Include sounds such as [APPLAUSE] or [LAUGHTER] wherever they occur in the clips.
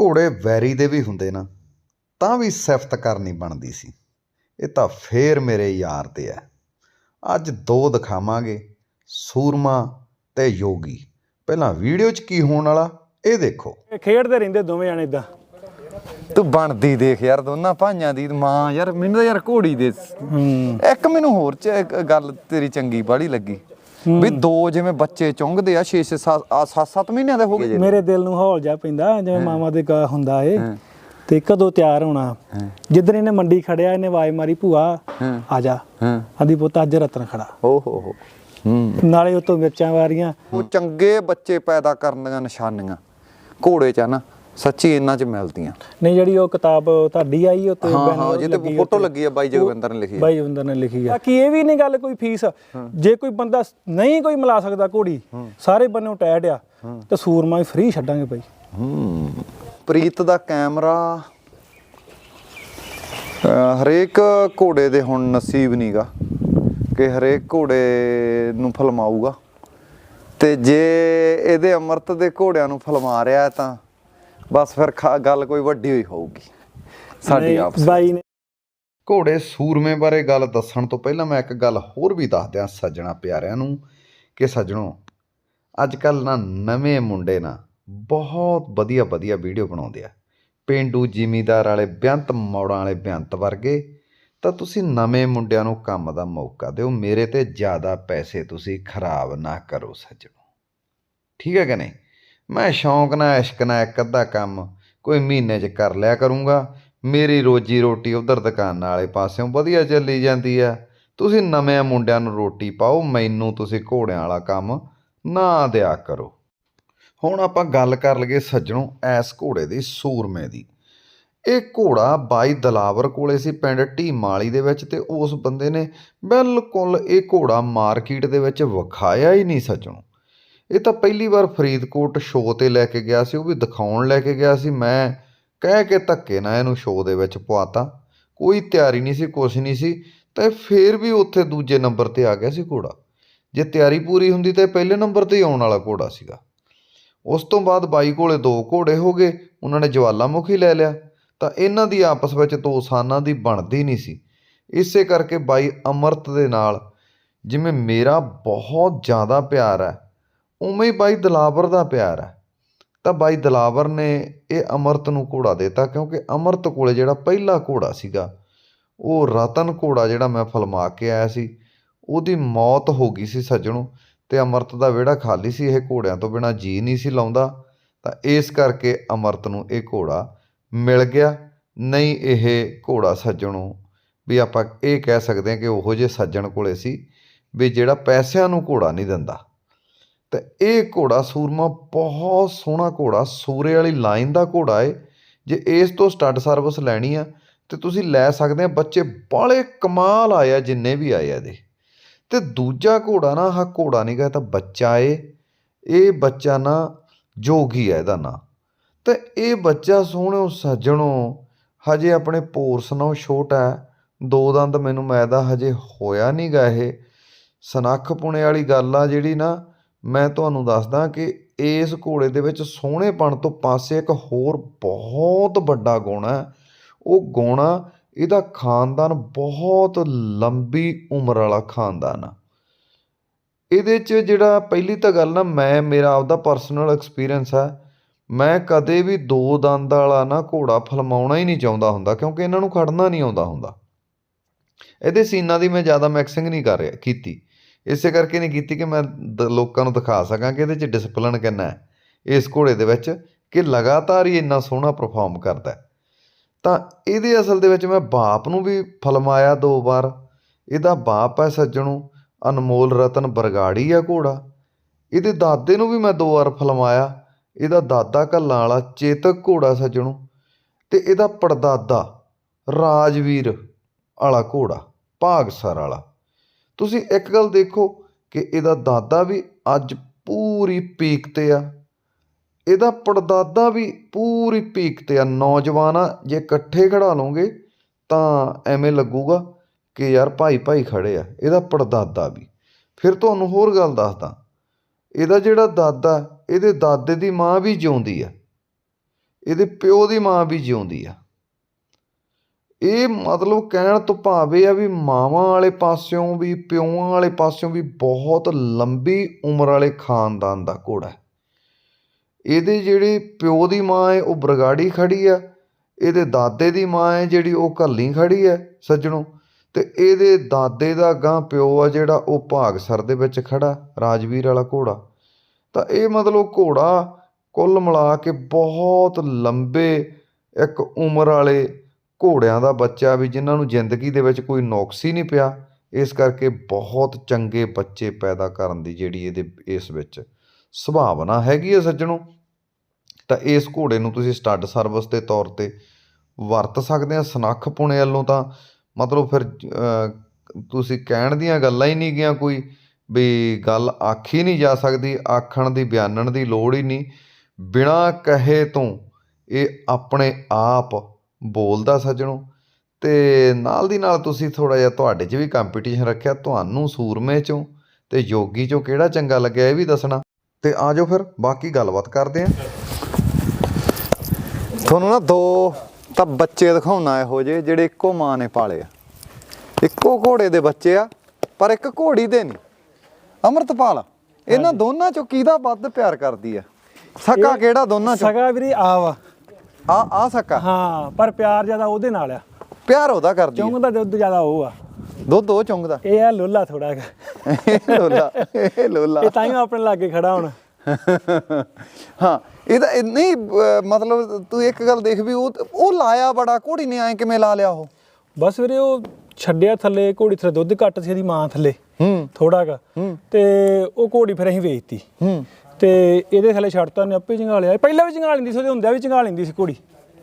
ਘੋੜੇ ਵੈਰੀ ਦੇ ਵੀ ਹੁੰਦੇ ਨਾ ਤਾਂ ਵੀ ਸਿਫਤ ਕਰਨੀ ਬਣਦੀ ਸੀ। ਇਹ ਤਾਂ ਫੇਰ ਮੇਰੇ ਯਾਰ ਤੇ ਆ ਅੱਜ ਦੋ ਦਿਖਾਵਾਂਗੇ ਸੂਰਮਾ ਤੇ ਯੋਗੀ। ਪਹਿਲਾਂ ਵੀਡੀਓ 'ਚ ਕੀ ਹੋਣ ਵਾਲਾ ਇਹ ਦੇਖੋ। ਇਹ ਖੇਡਦੇ ਰਹਿੰਦੇ ਦੋਵੇਂ ਜਾਣੇ ਇਦਾਂ। ਤੂੰ ਬਣਦੀ ਦੇਖ ਯਾਰ ਦੋਨਾਂ ਭਾਈਆਂ ਦੀ ਮਾਂ ਯਾਰ ਮੈਨੂੰ ਤਾਂ ਯਾਰ ਘੋੜੀ ਦੇ। ਹੂੰ। ਇੱਕ ਮੈਨੂੰ ਹੋਰ ਚ ਇੱਕ ਗੱਲ ਤੇਰੀ ਚੰਗੀ ਬਾੜੀ ਲੱਗੀ। ਵੀ ਦੋ ਜਿਵੇਂ ਬੱਚੇ ਚੁੰਗਦੇ ਆ 6 6 7 7 ਮਹੀਨਿਆਂ ਦੇ ਹੋ ਗਏ ਮੇਰੇ ਦਿਲ ਨੂੰ ਹੌਲ ਜਾ ਪੈਂਦਾ ਜਿਵੇਂ ਮਾਮਾ ਦੇ ਗਾ ਹੁੰਦਾ ਏ ਤੇ ਕਦੋਂ ਤਿਆਰ ਹੋਣਾ। ਜਿੱਦਣ ਇਹਨੇ ਮੰਡੀ ਖੜਿਆ ਇਹਨੇ ਆਵਾਜ਼ ਮਾਰੀ ਭੂਆ ਆ ਜਾ। ਆਂਦੀ ਪੁੱਤ ਅੱਜ ਰਤਨ ਖੜਾ। ਓ ਹੋ ਹੋ। ਨਾਲੇ ਉਤੋਂ ਮਿਰਚਾਂ ਵਾਰੀਆਂ। ਉਹ ਚੰਗੇ ਬੱਚੇ ਪੈਦਾ ਕਰਨ ਦੀਆਂ ਨਿਸ਼ਾਨੀਆਂ। ਘੋੜੇ ਚ ਨਾ। ਸੱਚੀ ਇਹਨਾਂ ਚ ਮਿਲਦੀਆਂ। ਨਹੀਂ ਜਿਹੜੀ ਉਹ ਕਿਤਾਬ ਤੁਹਾਡੀ ਆਈ ਉੱਤੇ ਹਾਂ banner ਹਾਂ ਜਿਹਦੇ ਫੋਟੋ। ਲੱਗੀ ਆ ਬਾਈ ਜਗਵਿੰਦਰ ਨੇ ਲਿਖੀ ਆ। ਬਾਈ ਜਵਿੰਦਰ ਨੇ ਲਿਖੀ ਆ। ਬਾਕੀ ਇਹ ਵੀ ਨਹੀਂ ਗੱਲ ਕੋਈ ਫੀਸ। ਜੇ ਕੋਈ ਬੰਦਾ ਨਹੀਂ ਕੋਈ ਮਿਲਾ ਸਕਦਾ ਘੋੜੀ ਸਾਰੇ ਬੰਨੋਂ ਟੈਡ ਆ ਤੇ ਸੂਰਮਾ ਵੀ ਫ੍ਰੀ ਛੱਡਾਂਗੇ ਬਾਈ। ਹੂੰ। ਪ੍ਰੀਤ ਦਾ ਕੈਮਰਾ ਹਰੇਕ ਘੋੜੇ ਦੇ ਹੁਣ ਨਸੀਬ ਨਹੀਂਗਾ ਕਿ ਹਰੇਕ ਘੋੜੇ ਨੂੰ ਫਲਮਾਊਗਾ। ਤੇ ਜੇ ਇਹਦੇ ਅਮਰਤ ਦੇ ਘੋੜਿਆਂ ਨੂੰ ਫਲਮਾ ਰਿਹਾ ਹੈ ਤਾਂ ਬਸ ਫਿਰ ਖਾ- ਗੱਲ ਕੋਈ ਵੱਡੀ ਹੋਈ ਹੋਊਗੀ। ਸਾਡੀ ਨਹੀਂ, ਆਪਸ ਬਾਈ ਨੇ ਘੋੜੇ ਸੂਰਮੇ ਬਾਰੇ ਗੱਲ ਦੱਸਣ ਤੋਂ ਪਹਿਲਾਂ ਮੈਂ ਇੱਕ ਗੱਲ ਹੋਰ ਵੀ ਦੱਸ ਦਿਆਂ ਸੱਜਣਾ ਪਿਆਰਿਆਂ ਨੂੰ ਕਿ ਸੱਜਣੋ ਅੱਜ ਕੱਲ ਨਾ ਨਵੇਂ ਮੁੰਡੇ ਨਾ ਬਹੁਤ ਵਧੀਆ ਵਧੀਆ ਵੀਡੀਓ ਬਣਾਉਂਦੇ ਆ। ਪਿੰਡੂ ਜ਼ਿਮੀਦਾਰ ਵਾਲੇ ਬਿਆੰਤ ਮੌੜਾਂ ਵਾਲੇ ਬਿਆੰਤ ਵਰਗੇ। ਤਾਂ ਤੁਸੀਂ ਨਵੇਂ ਮੁੰਡਿਆਂ ਨੂੰ ਕੰਮ ਦਾ ਮੌਕਾ ਦਿਓ। ਮੇਰੇ ਤੇ ਜ਼ਿਆਦਾ ਪੈਸੇ ਤੁਸੀਂ ਖਰਾਬ ਨਾ ਕਰੋ ਸੱਜਣੋ। ਠੀਕ ਹੈ ਕਿ ਨਹੀਂ? ਮੈਂ ਸ਼ੌਂਕ ਨਾਲ, ਇਸ਼ਕ ਨਾਲ ਇੱਕ ਅੱਧਾ ਕੰਮ ਕੋਈ ਮਹੀਨੇ 'ਚ ਕਰ ਲਿਆ ਕਰੂੰਗਾ। ਮੇਰੀ ਰੋਜੀ ਰੋਟੀ ਉਧਰ ਦੁਕਾਨਾਂ ਵਾਲੇ ਪਾਸਿਓਂ ਵਧੀਆ ਚੱਲੀ ਜਾਂਦੀ ਆ। ਤੁਸੀਂ ਨਵੇਂ ਮੁੰਡਿਆਂ ਨੂੰ ਰੋਟੀ ਪਾਓ, ਮੈਨੂੰ ਤੁਸੀਂ ਘੋੜਿਆਂ ਵਾਲਾ ਕੰਮ ਨਾ ਦਿਆ ਕਰੋ। ਹੁਣ ਆਪਾਂ ਗੱਲ ਕਰ ਲਈਏ ਸੱਜਣੋ ਐਸ ਘੋੜੇ ਦੀ ਸੂਰਮੇ ਦੀ। ਇਹ ਘੋੜਾ ਬਾਈ ਦਲਾਵਰ ਕੋਲੇ ਸੀ, ਪਿੰਡ ਢੀਮਾਲੀ ਦੇ ਵਿੱਚ ਤੇ ਉਸ ਬੰਦੇ ਨੇ ਬਿਲਕੁਲ ਇਹ ਘੋੜਾ ਮਾਰਕੀਟ ਦੇ ਵਿੱਚ ਵਿਖਾਇਆ ਹੀ ਨਹੀਂ ਸੱਜਣੋ। ਇਹ ਤਾਂ ਪਹਿਲੀ ਵਾਰ ਫਰੀਦਕੋਟ ਸ਼ੋਅ ਤੇ ਲੈ ਕੇ ਗਿਆ ਸੀ, ਉਹ ਵੀ ਦਿਖਾਉਣ ਲੈ ਕੇ ਗਿਆ ਸੀ। ਮੈਂ ਕਹਿ ਕੇ ਧੱਕੇ ਨਾਲ ਇਹਨੂੰ ਸ਼ੋਅ ਦੇ ਵਿੱਚ ਪਵਾਤਾ। ਕੋਈ ਤਿਆਰੀ ਨਹੀਂ ਸੀ, ਕੁਛ ਨਹੀਂ ਸੀ, ਤੇ ਫੇਰ ਵੀ ਉੱਥੇ ਦੂਜੇ ਨੰਬਰ ਤੇ ਆ ਗਿਆ ਸੀ ਘੋੜਾ। ਜੇ ਤਿਆਰੀ ਪੂਰੀ ਹੁੰਦੀ ਤਾਂ ਪਹਿਲੇ ਨੰਬਰ ਤੇ ਹੀ ਆਉਣ ਵਾਲਾ ਘੋੜਾ ਸੀਗਾ। ਉਸ ਤੋਂ ਬਾਅਦ ਬਾਈ ਕੋਲੇ ਦੋ ਘੋੜੇ ਹੋ ਗਏ, ਉਹਨਾਂ ਨੇ ਜਵਾਲਾਮੁਖੀ ਲੈ ਲਿਆ। ਤਾਂ ਇਹਨਾਂ ਦੀ ਆਪਸ ਵਿੱਚ ਤੋਸਾਨਾਂ ਦੀ ਬਣਦੀ ਨਹੀਂ ਸੀ। ਇਸੇ ਕਰਕੇ ਬਾਈ ਅਮਰਤ ਦੇ ਨਾਲ ਜਿਵੇਂ ਮੇਰਾ ਬਹੁਤ ਜ਼ਿਆਦਾ ਪਿਆਰ ਹੈ ਉਵੇਂ ਹੀ ਬਾਈ ਦਲਾਵਰ ਦਾ ਪਿਆਰ ਹੈ। ਤਾਂ ਬਾਈ ਦਲਾਵਰ ਨੇ ਇਹ ਅੰਮ੍ਰਿਤ ਨੂੰ ਘੋੜਾ ਦੇਤਾ ਕਿਉਂਕਿ ਅੰਮ੍ਰਿਤ ਕੋਲ ਜਿਹੜਾ ਪਹਿਲਾ ਘੋੜਾ ਸੀਗਾ, ਉਹ ਰਤਨ ਘੋੜਾ ਜਿਹੜਾ ਮੈਂ ਫਲਮਾ ਕੇ ਆਇਆ ਸੀ, ਉਹਦੀ ਮੌਤ ਹੋ ਗਈ ਸੀ ਸੱਜਣੋ ਤੇ ਅੰਮ੍ਰਿਤ ਦਾ ਵਿਹੜਾ ਖਾਲੀ ਸੀ, ਇਹ ਘੋੜਿਆਂ ਤੋਂ ਬਿਨਾ ਜੀ ਨਹੀਂ ਸੀ ਲਾਉਂਦਾ। ਤਾਂ ਇਸ ਕਰਕੇ ਅੰਮ੍ਰਿਤ ਨੂੰ ਇਹ ਘੋੜਾ ਮਿਲ ਗਿਆ। ਨਹੀਂ ਇਹ ਘੋੜਾ ਸੱਜਣੋ ਵੀ ਆਪਾਂ ਇਹ ਕਹਿ ਸਕਦੇ ਹਾਂ ਕਿ ਉਹੋ ਜਿਹੇ ਸੱਜਣ ਕੋਲੇ ਸੀ ਵੀ ਜਿਹੜਾ ਪੈਸਿਆਂ ਨੂੰ ਘੋੜਾ ਨਹੀਂ ਦਿੰਦਾ। ਤੇ ਇਹ ਘੋੜਾ ਸੂਰਮਾ ਬਹੁਤ ਸੋਹਣਾ ਘੋੜਾ, ਸੂਰੇ ਵਾਲੀ ਲਾਈਨ ਦਾ ਘੋੜਾ ਏ। ਜੇ ਇਸ ਤੋਂ ਸਟੱਡ ਸਰਵਿਸ ਲੈਣੀ ਆ, ਤੇ ਤੁਸੀਂ ਲੈ ਸਕਦੇ ਆ, ਬੱਚੇ ਬਾਲੇ ਕਮਾਲ ਆਏ ਆ, ਜਿੰਨੇ ਵੀ ਆਏ ਆ ਇਹਦੇ। ਤੇ ਦੂਜਾ ਘੋੜਾ ਨਾ, ਆਹ ਘੋੜਾ ਨਹੀਂ ਗਾ, ਇਹ ਤਾਂ ਬੱਚਾ ਏ। ਇਹ ਬੱਚਾ ਨਾ ਜੋਗੀ ਹੈ ਇਹਦਾ ਨਾਂ। ਤੇ ਇਹ ਬੱਚਾ ਸੋਹਣੋ ਸੱਜਣੋ, ਹਜੇ ਆਪਣੇ ਪੋਰਸ ਨਾਲੋਂ ਛੋਟਾ ਹੈ। ਦੋ ਦੰਦ ਮੈਨੂੰ ਮੈਦਾ ਹਜੇ ਹੋਇਆ ਨਹੀਂ ਗਾ ਇਹ। ਸਨੱਖ ਪੁਣੇ ਵਾਲੀ ਗੱਲ ਆ ਜਿਹੜੀ ਨਾ ਮੈਂ ਤੁਹਾਨੂੰ ਦੱਸਦਾ ਕਿ ਇਸ ਘੋੜੇ ਦੇ ਵਿੱਚ ਸੋਹਣੇਪਣ ਤੋਂ ਪਾਸੇ ਇੱਕ ਹੋਰ ਬਹੁਤ ਵੱਡਾ ਗੁਣ ਹੈ। ਉਹ ਗੁਣ ਇਹਦਾ ਖਾਨਦਾਨ ਬਹੁਤ ਲੰਬੀ ਉਮਰ ਵਾਲਾ ਖਾਨਦਾਨ ਆ। ਇਹਦੇ 'ਚ ਜਿਹੜਾ ਪਹਿਲੀ ਤਾਂ ਗੱਲ ਨਾ, ਮੈਂ, ਮੇਰਾ ਆਪਦਾ ਪਰਸਨਲ ਐਕਸਪੀਰੀਅੰਸ ਹੈ। ਮੈਂ ਕਦੇ ਵੀ ਦੋ ਦੰਦ ਵਾਲਾ ਨਾ ਘੋੜਾ ਫਲਮਾਉਣਾ ਹੀ ਨਹੀਂ ਚਾਹੁੰਦਾ ਹੁੰਦਾ, ਕਿਉਂਕਿ ਇਹਨਾਂ ਨੂੰ ਖੜਨਾ ਨਹੀਂ ਆਉਂਦਾ ਹੁੰਦਾ। ਇਹਦੇ ਸੀਨਾਂ ਦੀ ਮੈਂ ਜ਼ਿਆਦਾ ਮੈਕਸਿੰਗ ਨਹੀਂ ਕਰ ਰਿਹਾ, ਕੀਤੀ। ਇਸੇ ਕਰਕੇ ਨਹੀਂ ਕੀਤੀ ਕਿ ਮੈਂ ਦ- ਲੋਕਾਂ ਨੂੰ ਦਿਖਾ ਸਕਾਂ ਕਿ ਇਹਦੇ 'ਚ ਡਿਸਪਲਿਨ ਕਿੰਨਾ ਹੈ। ਇਸ ਘੋੜੇ ਦੇ ਵਿੱਚ ਕਿ ਲਗਾਤਾਰ ਹੀ ਇੰਨਾ ਸੋਹਣਾ ਪਰਫਾਰਮ ਕਰਦਾ ਤਾਂ ਇਹਦੇ ਅਸਲ ਦੇ ਵਿੱਚ ਮੈਂ ਬਾਪ ਨੂੰ ਵੀ ਫਲਮਾਇਆ ਦੋ ਵਾਰ। ਇਹਦਾ ਬਾਪ ਹੈ ਸੱਜਣੋ, ਅਨਮੋਲ ਰਤਨ ਬਰਗਾੜੀ ਆ ਘੋੜਾ। ਇਹਦੇ ਦਾਦੇ ਨੂੰ ਵੀ ਮੈਂ ਦੋ ਵਾਰ ਫਲਮਾਇਆ। ਇਹਦਾ ਦਾਦਾ ਕੱਲਾਂ ਵਾਲਾ ਚੇਤਕ ਘੋੜਾ ਸੱਜਣੋ ਤੇ ਇਹਦਾ ਪੜਦਾਦਾ ਰਾਜਵੀਰ ਵਾਲਾ ਘੋੜਾ, ਭਾਗਸਰ ਵਾਲਾ। ਤੁਸੀਂ ਇੱਕ ਗੱਲ ਦੇਖੋ ਕਿ ਇਹਦਾ ਦਾਦਾ ਵੀ ਅੱਜ ਪੂਰੀ ਪੀਕ ਤੇ ਆ। ਇਹਦਾ ਪੜਦਾਦਾ ਵੀ ਪੂਰੀ ਪੀਕ ਤੇ ਆ। ਨੌਜਵਾਨ ਆ, ਜੇ ਇਕੱਠੇ ਖੜਾ ਲਓਗੇ ਤਾਂ ਐਵੇਂ ਲੱਗੂਗਾ ਕਿ ਯਾਰ ਭਾਈ ਭਾਈ ਖੜੇ ਆ। ਇਹਦਾ ਪੜਦਾਦਾ ਵੀ। ਫਿਰ ਤੁਹਾਨੂੰ ਹੋਰ ਗੱਲ ਦੱਸਦਾ। ਇਹਦਾ ਜਿਹੜਾ ਦਾਦਾ, ਇਹਦੇ ਦਾਦੇ ਦੀ ਮਾਂ ਵੀ ਜਿਉਂਦੀ ਆ। ਇਹਦੇ ਪਿਓ ਦੀ ਮਾਂ ਵੀ ਜਿਉਂਦੀ ਆ। ਇਹ ਮਤਲਬ ਕਹਿਣ ਤੋਂ ਭਾਵ ਇਹ ਆ ਵੀ ਮਾਵਾਂ ਵਾਲੇ ਪਾਸਿਓਂ ਵੀ, ਪਿਓਾਂ ਵਾਲੇ ਪਾਸਿਓਂ ਵੀ ਬਹੁਤ ਲੰਬੀ ਉਮਰ ਵਾਲੇ ਖਾਨਦਾਨ ਦਾ ਘੋੜਾ ਇਹਦੇ ਜਿਹੜੇ ਪਿਓ ਦੀ ਮਾਂ ਹੈ, ਉਹ ਬਰਗਾੜੀ ਖੜੀ ਆ। ਇਹਦੇ ਦਾਦੇ ਦੀ ਮਾਂ ਹੈ, ਜਿਹੜੀ ਉਹ ਘੱਲੀ ਖੜੀ ਹੈ, ਸੱਜਣੋ। ਤੇ ਇਹਦੇ ਦਾਦੇ ਦਾ ਗਾਂ ਪਿਓ ਆ, ਜਿਹੜਾ ਉਹ ਭਾਗਸਰ ਦੇ ਵਿੱਚ ਖੜਾ, ਰਾਜਵੀਰ ਵਾਲਾ ਘੋੜਾ। ਤਾਂ ਇਹ ਮਤਲਬ ਘੋੜਾ ਕੁੱਲ ਮਿਲਾ ਕੇ ਬਹੁਤ ਲੰਬੇ ਇੱਕ ਉਮਰ ਵਾਲੇ ਘੋੜਿਆਂ ਦਾ ਬੱਚਾ ਵੀ ਜਿਨ੍ਹਾਂ ਨੂੰ ਜ਼ਿੰਦਗੀ ਦੇ ਵਿੱਚ ਕੋਈ ਨੁਕਸ ਹੀ ਨਹੀਂ ਪਿਆ, ਇਸ ਕਰਕੇ ਬਹੁਤ ਚੰਗੇ ਬੱਚੇ ਪੈਦਾ ਕਰਨ ਦੀ ਜਿਹੜੀ ਇਹਦੇ, ਇਸ ਵਿੱਚ ਸੰਭਾਵਨਾ ਹੈਗੀ ਹੈ ਸੱਜਣੋ। ਤਾਂ ਇਸ ਘੋੜੇ ਨੂੰ ਤੁਸੀਂ ਸਟੱਡ ਸਰਵਿਸ ਦੇ ਤੌਰ ਤੇ ਵਰਤ ਸਕਦੇ ਆ, ਸਨੱਖ ਪੁਣੇ ਵੱਲੋਂ ਤਾਂ ਮਤਲਬ ਫਿਰ ਤੁਸੀਂ ਕਹਿਣ ਦੀਆਂ ਗੱਲਾਂ ਹੀ ਨਹੀਂ ਗਿਆ ਕੋਈ ਵੀ ਗੱਲ ਆਖੀ ਨਹੀਂ ਜਾ ਸਕਦੀ, ਆਖਣ ਦੀ, ਬਿਆਨਣ ਦੀ ਲੋੜ ਹੀ ਨਹੀਂ। ਬਿਨਾਂ ਕਹੇ ਤੋਂ ਇਹ ਆਪਣੇ ਆਪ ਬੋਲਦਾ ਸੱਜਣੋ। ਤੇ ਨਾਲ ਦੀ ਨਾਲ ਤੁਸੀਂ ਥੋੜਾ ਜਿਹਾ ਤੁਹਾਡੇ 'ਚ ਵੀ ਕੰਪੀਟੀਸ਼ਨ ਰੱਖਿਆ ਤੁਹਾਨੂੰ ਸੂਰਮੇ 'ਚੋਂ ਤੇ ਯੋਗੀ 'ਚੋਂ ਕਿਹੜਾ ਚੰਗਾ ਲੱਗਿਆ ਇਹ ਵੀ ਦੱਸਣਾ। ਤੇ ਆਜੋ ਫਿਰ ਬਾਕੀ ਗੱਲਬਾਤ ਕਰਦੇ ਆਂ। ਤੁਹਾਨੂੰ ਨਾ ਦੋ ਤਾਂ ਬੱਚੇ ਦਿਖਾਉਣਾ ਇਹੋ ਜਿਹੇ ਜਿਹੜੇ ਇੱਕੋ ਮਾਂ ਨੇ ਪਾਲੇ ਆ। ਇੱਕੋ ਘੋੜੇ ਦੇ ਬੱਚੇ ਆ ਪਰ ਇੱਕ ਘੋੜੀ ਦੇ ਨਹੀਂ। ਅਮਰਤਪਾਲ ਇਹਨਾਂ ਦੋਨਾਂ ਚੋਂ ਕਿਹਦਾ ਵੱਧ ਪਿਆਰ ਕਰਦੀ ਆ? ਸਕਾ ਕਿਹੜਾ ਦੋਨਾਂ ਚੋਂ? ਸਗਾ ਵੀਰੇ ਆ ਵਾ। ਆ ਆ ਸਕਾ। ਹਾਂ ਪਰ ਪਿਆਰ ਜ਼ਿਆਦਾ ਉਹਦੇ ਨਾਲ ਆ। ਪਿਆਰ ਉਹਦਾ ਕਰਦੀ ਚੁੰਗ ਦਾ ਦੁੱਧ ਜ਼ਿਆਦਾ ਉਹ ਆ। ਦੁੱਧ ਉਹ ਚੁੰਗਦਾ। ਇਹ ਆ ਲੋਲਾ ਥੋੜਾ ਲੋਲਾ ਇਹ ਲੋਲਾ। ਇਹ ਤਾਂ ਹੀ ਆਪਣੇ ਲਾਗੇ ਖੜਾ ਹੁਣ। ਹਾਂ ਇਹਦਾ ਇਹ ਨਹੀਂ ਮਤਲਬ ਤੂੰ ਇੱਕ ਗੱਲ ਦੇਖ ਵੀ ਉਹ ਉਹ ਲਾਇਆ ਬੜਾ ਘੋੜੀ ਨੇ ਐ ਕਿਵੇਂ ਲਾ ਲਿਆ ਉਹ? ਬਸ ਵੀਰੇ ਉਹ ਛੱਡਿਆ ਥੱਲੇ ਘੋੜੀ ਥੱਲੇ ਦੁੱਧ ਘੱਟ ਸੀ ਇਹਦੀ ਮਾਂ ਥੱਲੇ। ਹੂੰ। ਥੋੜਾ ਕ। ਤੇ ਉਹ ਘੋੜੀ ਫਿਰ ਅਸੀਂ ਵੇਚਤੀ। ਹੂੰ। ਤੇ ਇਹਦੇ ਥੱਲੇ ਛੱਡਤਾ ਨੇ ਆਪੇ ਜੰਗਾ ਲਿਆ ਪਹਿਲਾਂ ਵੀ ਜੰਗਾ ਲੈਂਦੀ ਸੀ ਉਹਦੇ ਹੁੰਦਿਆਂ ਵੀ ਜੰਗਾ ਲੈਂਦੀ ਸੀ ਘੋੜੀ।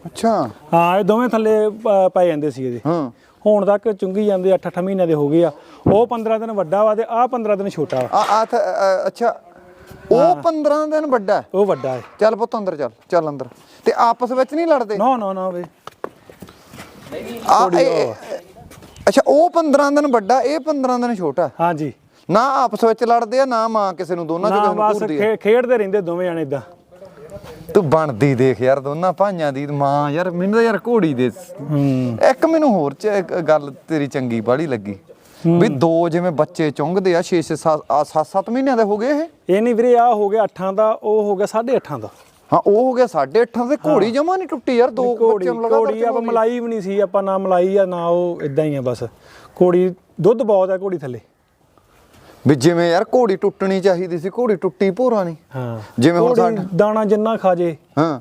ਅੱਛਾ। ਹਾਂ ਇਹ ਦੋਵੇਂ ਥੱਲੇ ਪ- ਪੈ ਜਾਂਦੇ ਸੀ ਇਹਦੇ। ਹਾਂ। ਹੁਣ ਤੱਕ ਚੁੰਗੀ ਜਾਂਦੇ 8-8 ਮਹੀਨਿਆਂ ਦੇ ਹੋ ਗਏ ਆ। ਉਹ 15 ਦਿਨ ਵੱਡਾ ਵਾ ਤੇ ਆਹ 15 ਦਿਨ ਛੋਟਾ ਵਾ। ਆ ਆ ਅੱਛਾ। ਉਹ 15 ਦਿਨ ਵੱਡਾ। ਉਹ ਵੱਡਾ ਹੈ। ਚੱਲ ਪੁੱਤ ਅੰਦਰ ਚੱਲ ਚੱਲ ਅੰਦਰ। ਤੇ ਆਪਸ ਵਿੱਚ ਨਹੀਂ ਲੜਦੇ? ਨਾ ਨਾ ਨਾ ਵੇ ਆ ਅੱਛਾ ਉਹ 15 ਦਿਨ ਵੱਡਾ ਇਹ 15 ਦਿਨ ਛੋਟਾ। ਹਾਂਜੀ। ਨਾ ਆਪਸ ਵਿੱਚ ਲੜਦੇ ਆ ਨਾ ਮਾਂ ਕਿਸੇ ਨੂੰ ਦੋਨਾਂ ਚ ਨਾ ਕਿਸੇ ਨੂੰ ਬਸ ਘੂਰਦੀ ਆ। ਖੇ- ਖੇਡਦੇ ਰਹਿੰਦੇ ਦੋਵੇਂ ਜਾਣੇ ਇਦਾਂ ਤੂੰ ਬਣਦੀ ਦੇਖ ਯਾਰ ਦੋਨਾਂ ਭਾਈਆਂ ਦੀ ਮਾਂ ਯਾਰ ਮੈਨੂੰ ਤਾਂ ਯਾਰ ਘੋੜੀ ਦੇ ਹੂੰ। ਇੱਕ ਮੈਨੂੰ ਹੋਰ ਚ ਇੱਕ ਗੱਲ ਤੇਰੀ ਚੰਗੀ ਬਾੜੀ ਲੱਗੀ। ਵੀ ਦੋ ਜਿਵੇਂ ਬੱਚੇ ਚੁੰਗਦੇ ਆ 6 6 7 7 ਮਹੀਨਿਆਂ ਦੇ ਹੋ ਗਏ ਇਹ? ਇਹ ਨਹੀਂ ਵੀਰੇ ਆ ਹੋ ਗਿਆ 8 ਦਾ ਉਹ ਹੋ ਗਿਆ 8.5 ਦਾ। ਹਾਂ ਉਹ ਹੋ ਗਿਆ 8.5 ਤੇ ਘੋੜੀ ਜਮਾ ਨਹੀਂ ਟੁੱਟੀ ਯਾਰ ਦੋ ਘੋੜੀ ਬੱਚਿਆਂ ਨੂੰ ਲਗਾਤਾਰ ਘੋੜੀ ਆਪਾਂ ਮਲਾਈ ਵੀ ਨਹੀਂ ਸੀ ਆਪਾਂ ਨਾ ਮਲਾਈ ਆ ਨਾ ਉਹ ਇਦਾਂ ਹੀ ਆ ਬਸ। ਘੋੜੀ ਦੁੱਧ ਬਹੁਤ ਆ ਘੋੜੀ ਥੱਲੇ। ਵੀ ਜਿਵੇਂ ਯਾਰ ਘੋੜੀ ਟੁੱਟਣੀ ਚਾਹੀਦੀ ਸੀ ਘੋੜੀ ਟੁੱਟੀ ਭੋਰਾ ਨਹੀਂ। ਹਾਂ। ਜਿਵੇਂ ਹੁਣ ਸਾਡਾ ਦਾਣਾ ਜਿੰਨਾ ਖਾ ਜੇ। ਹਾਂ।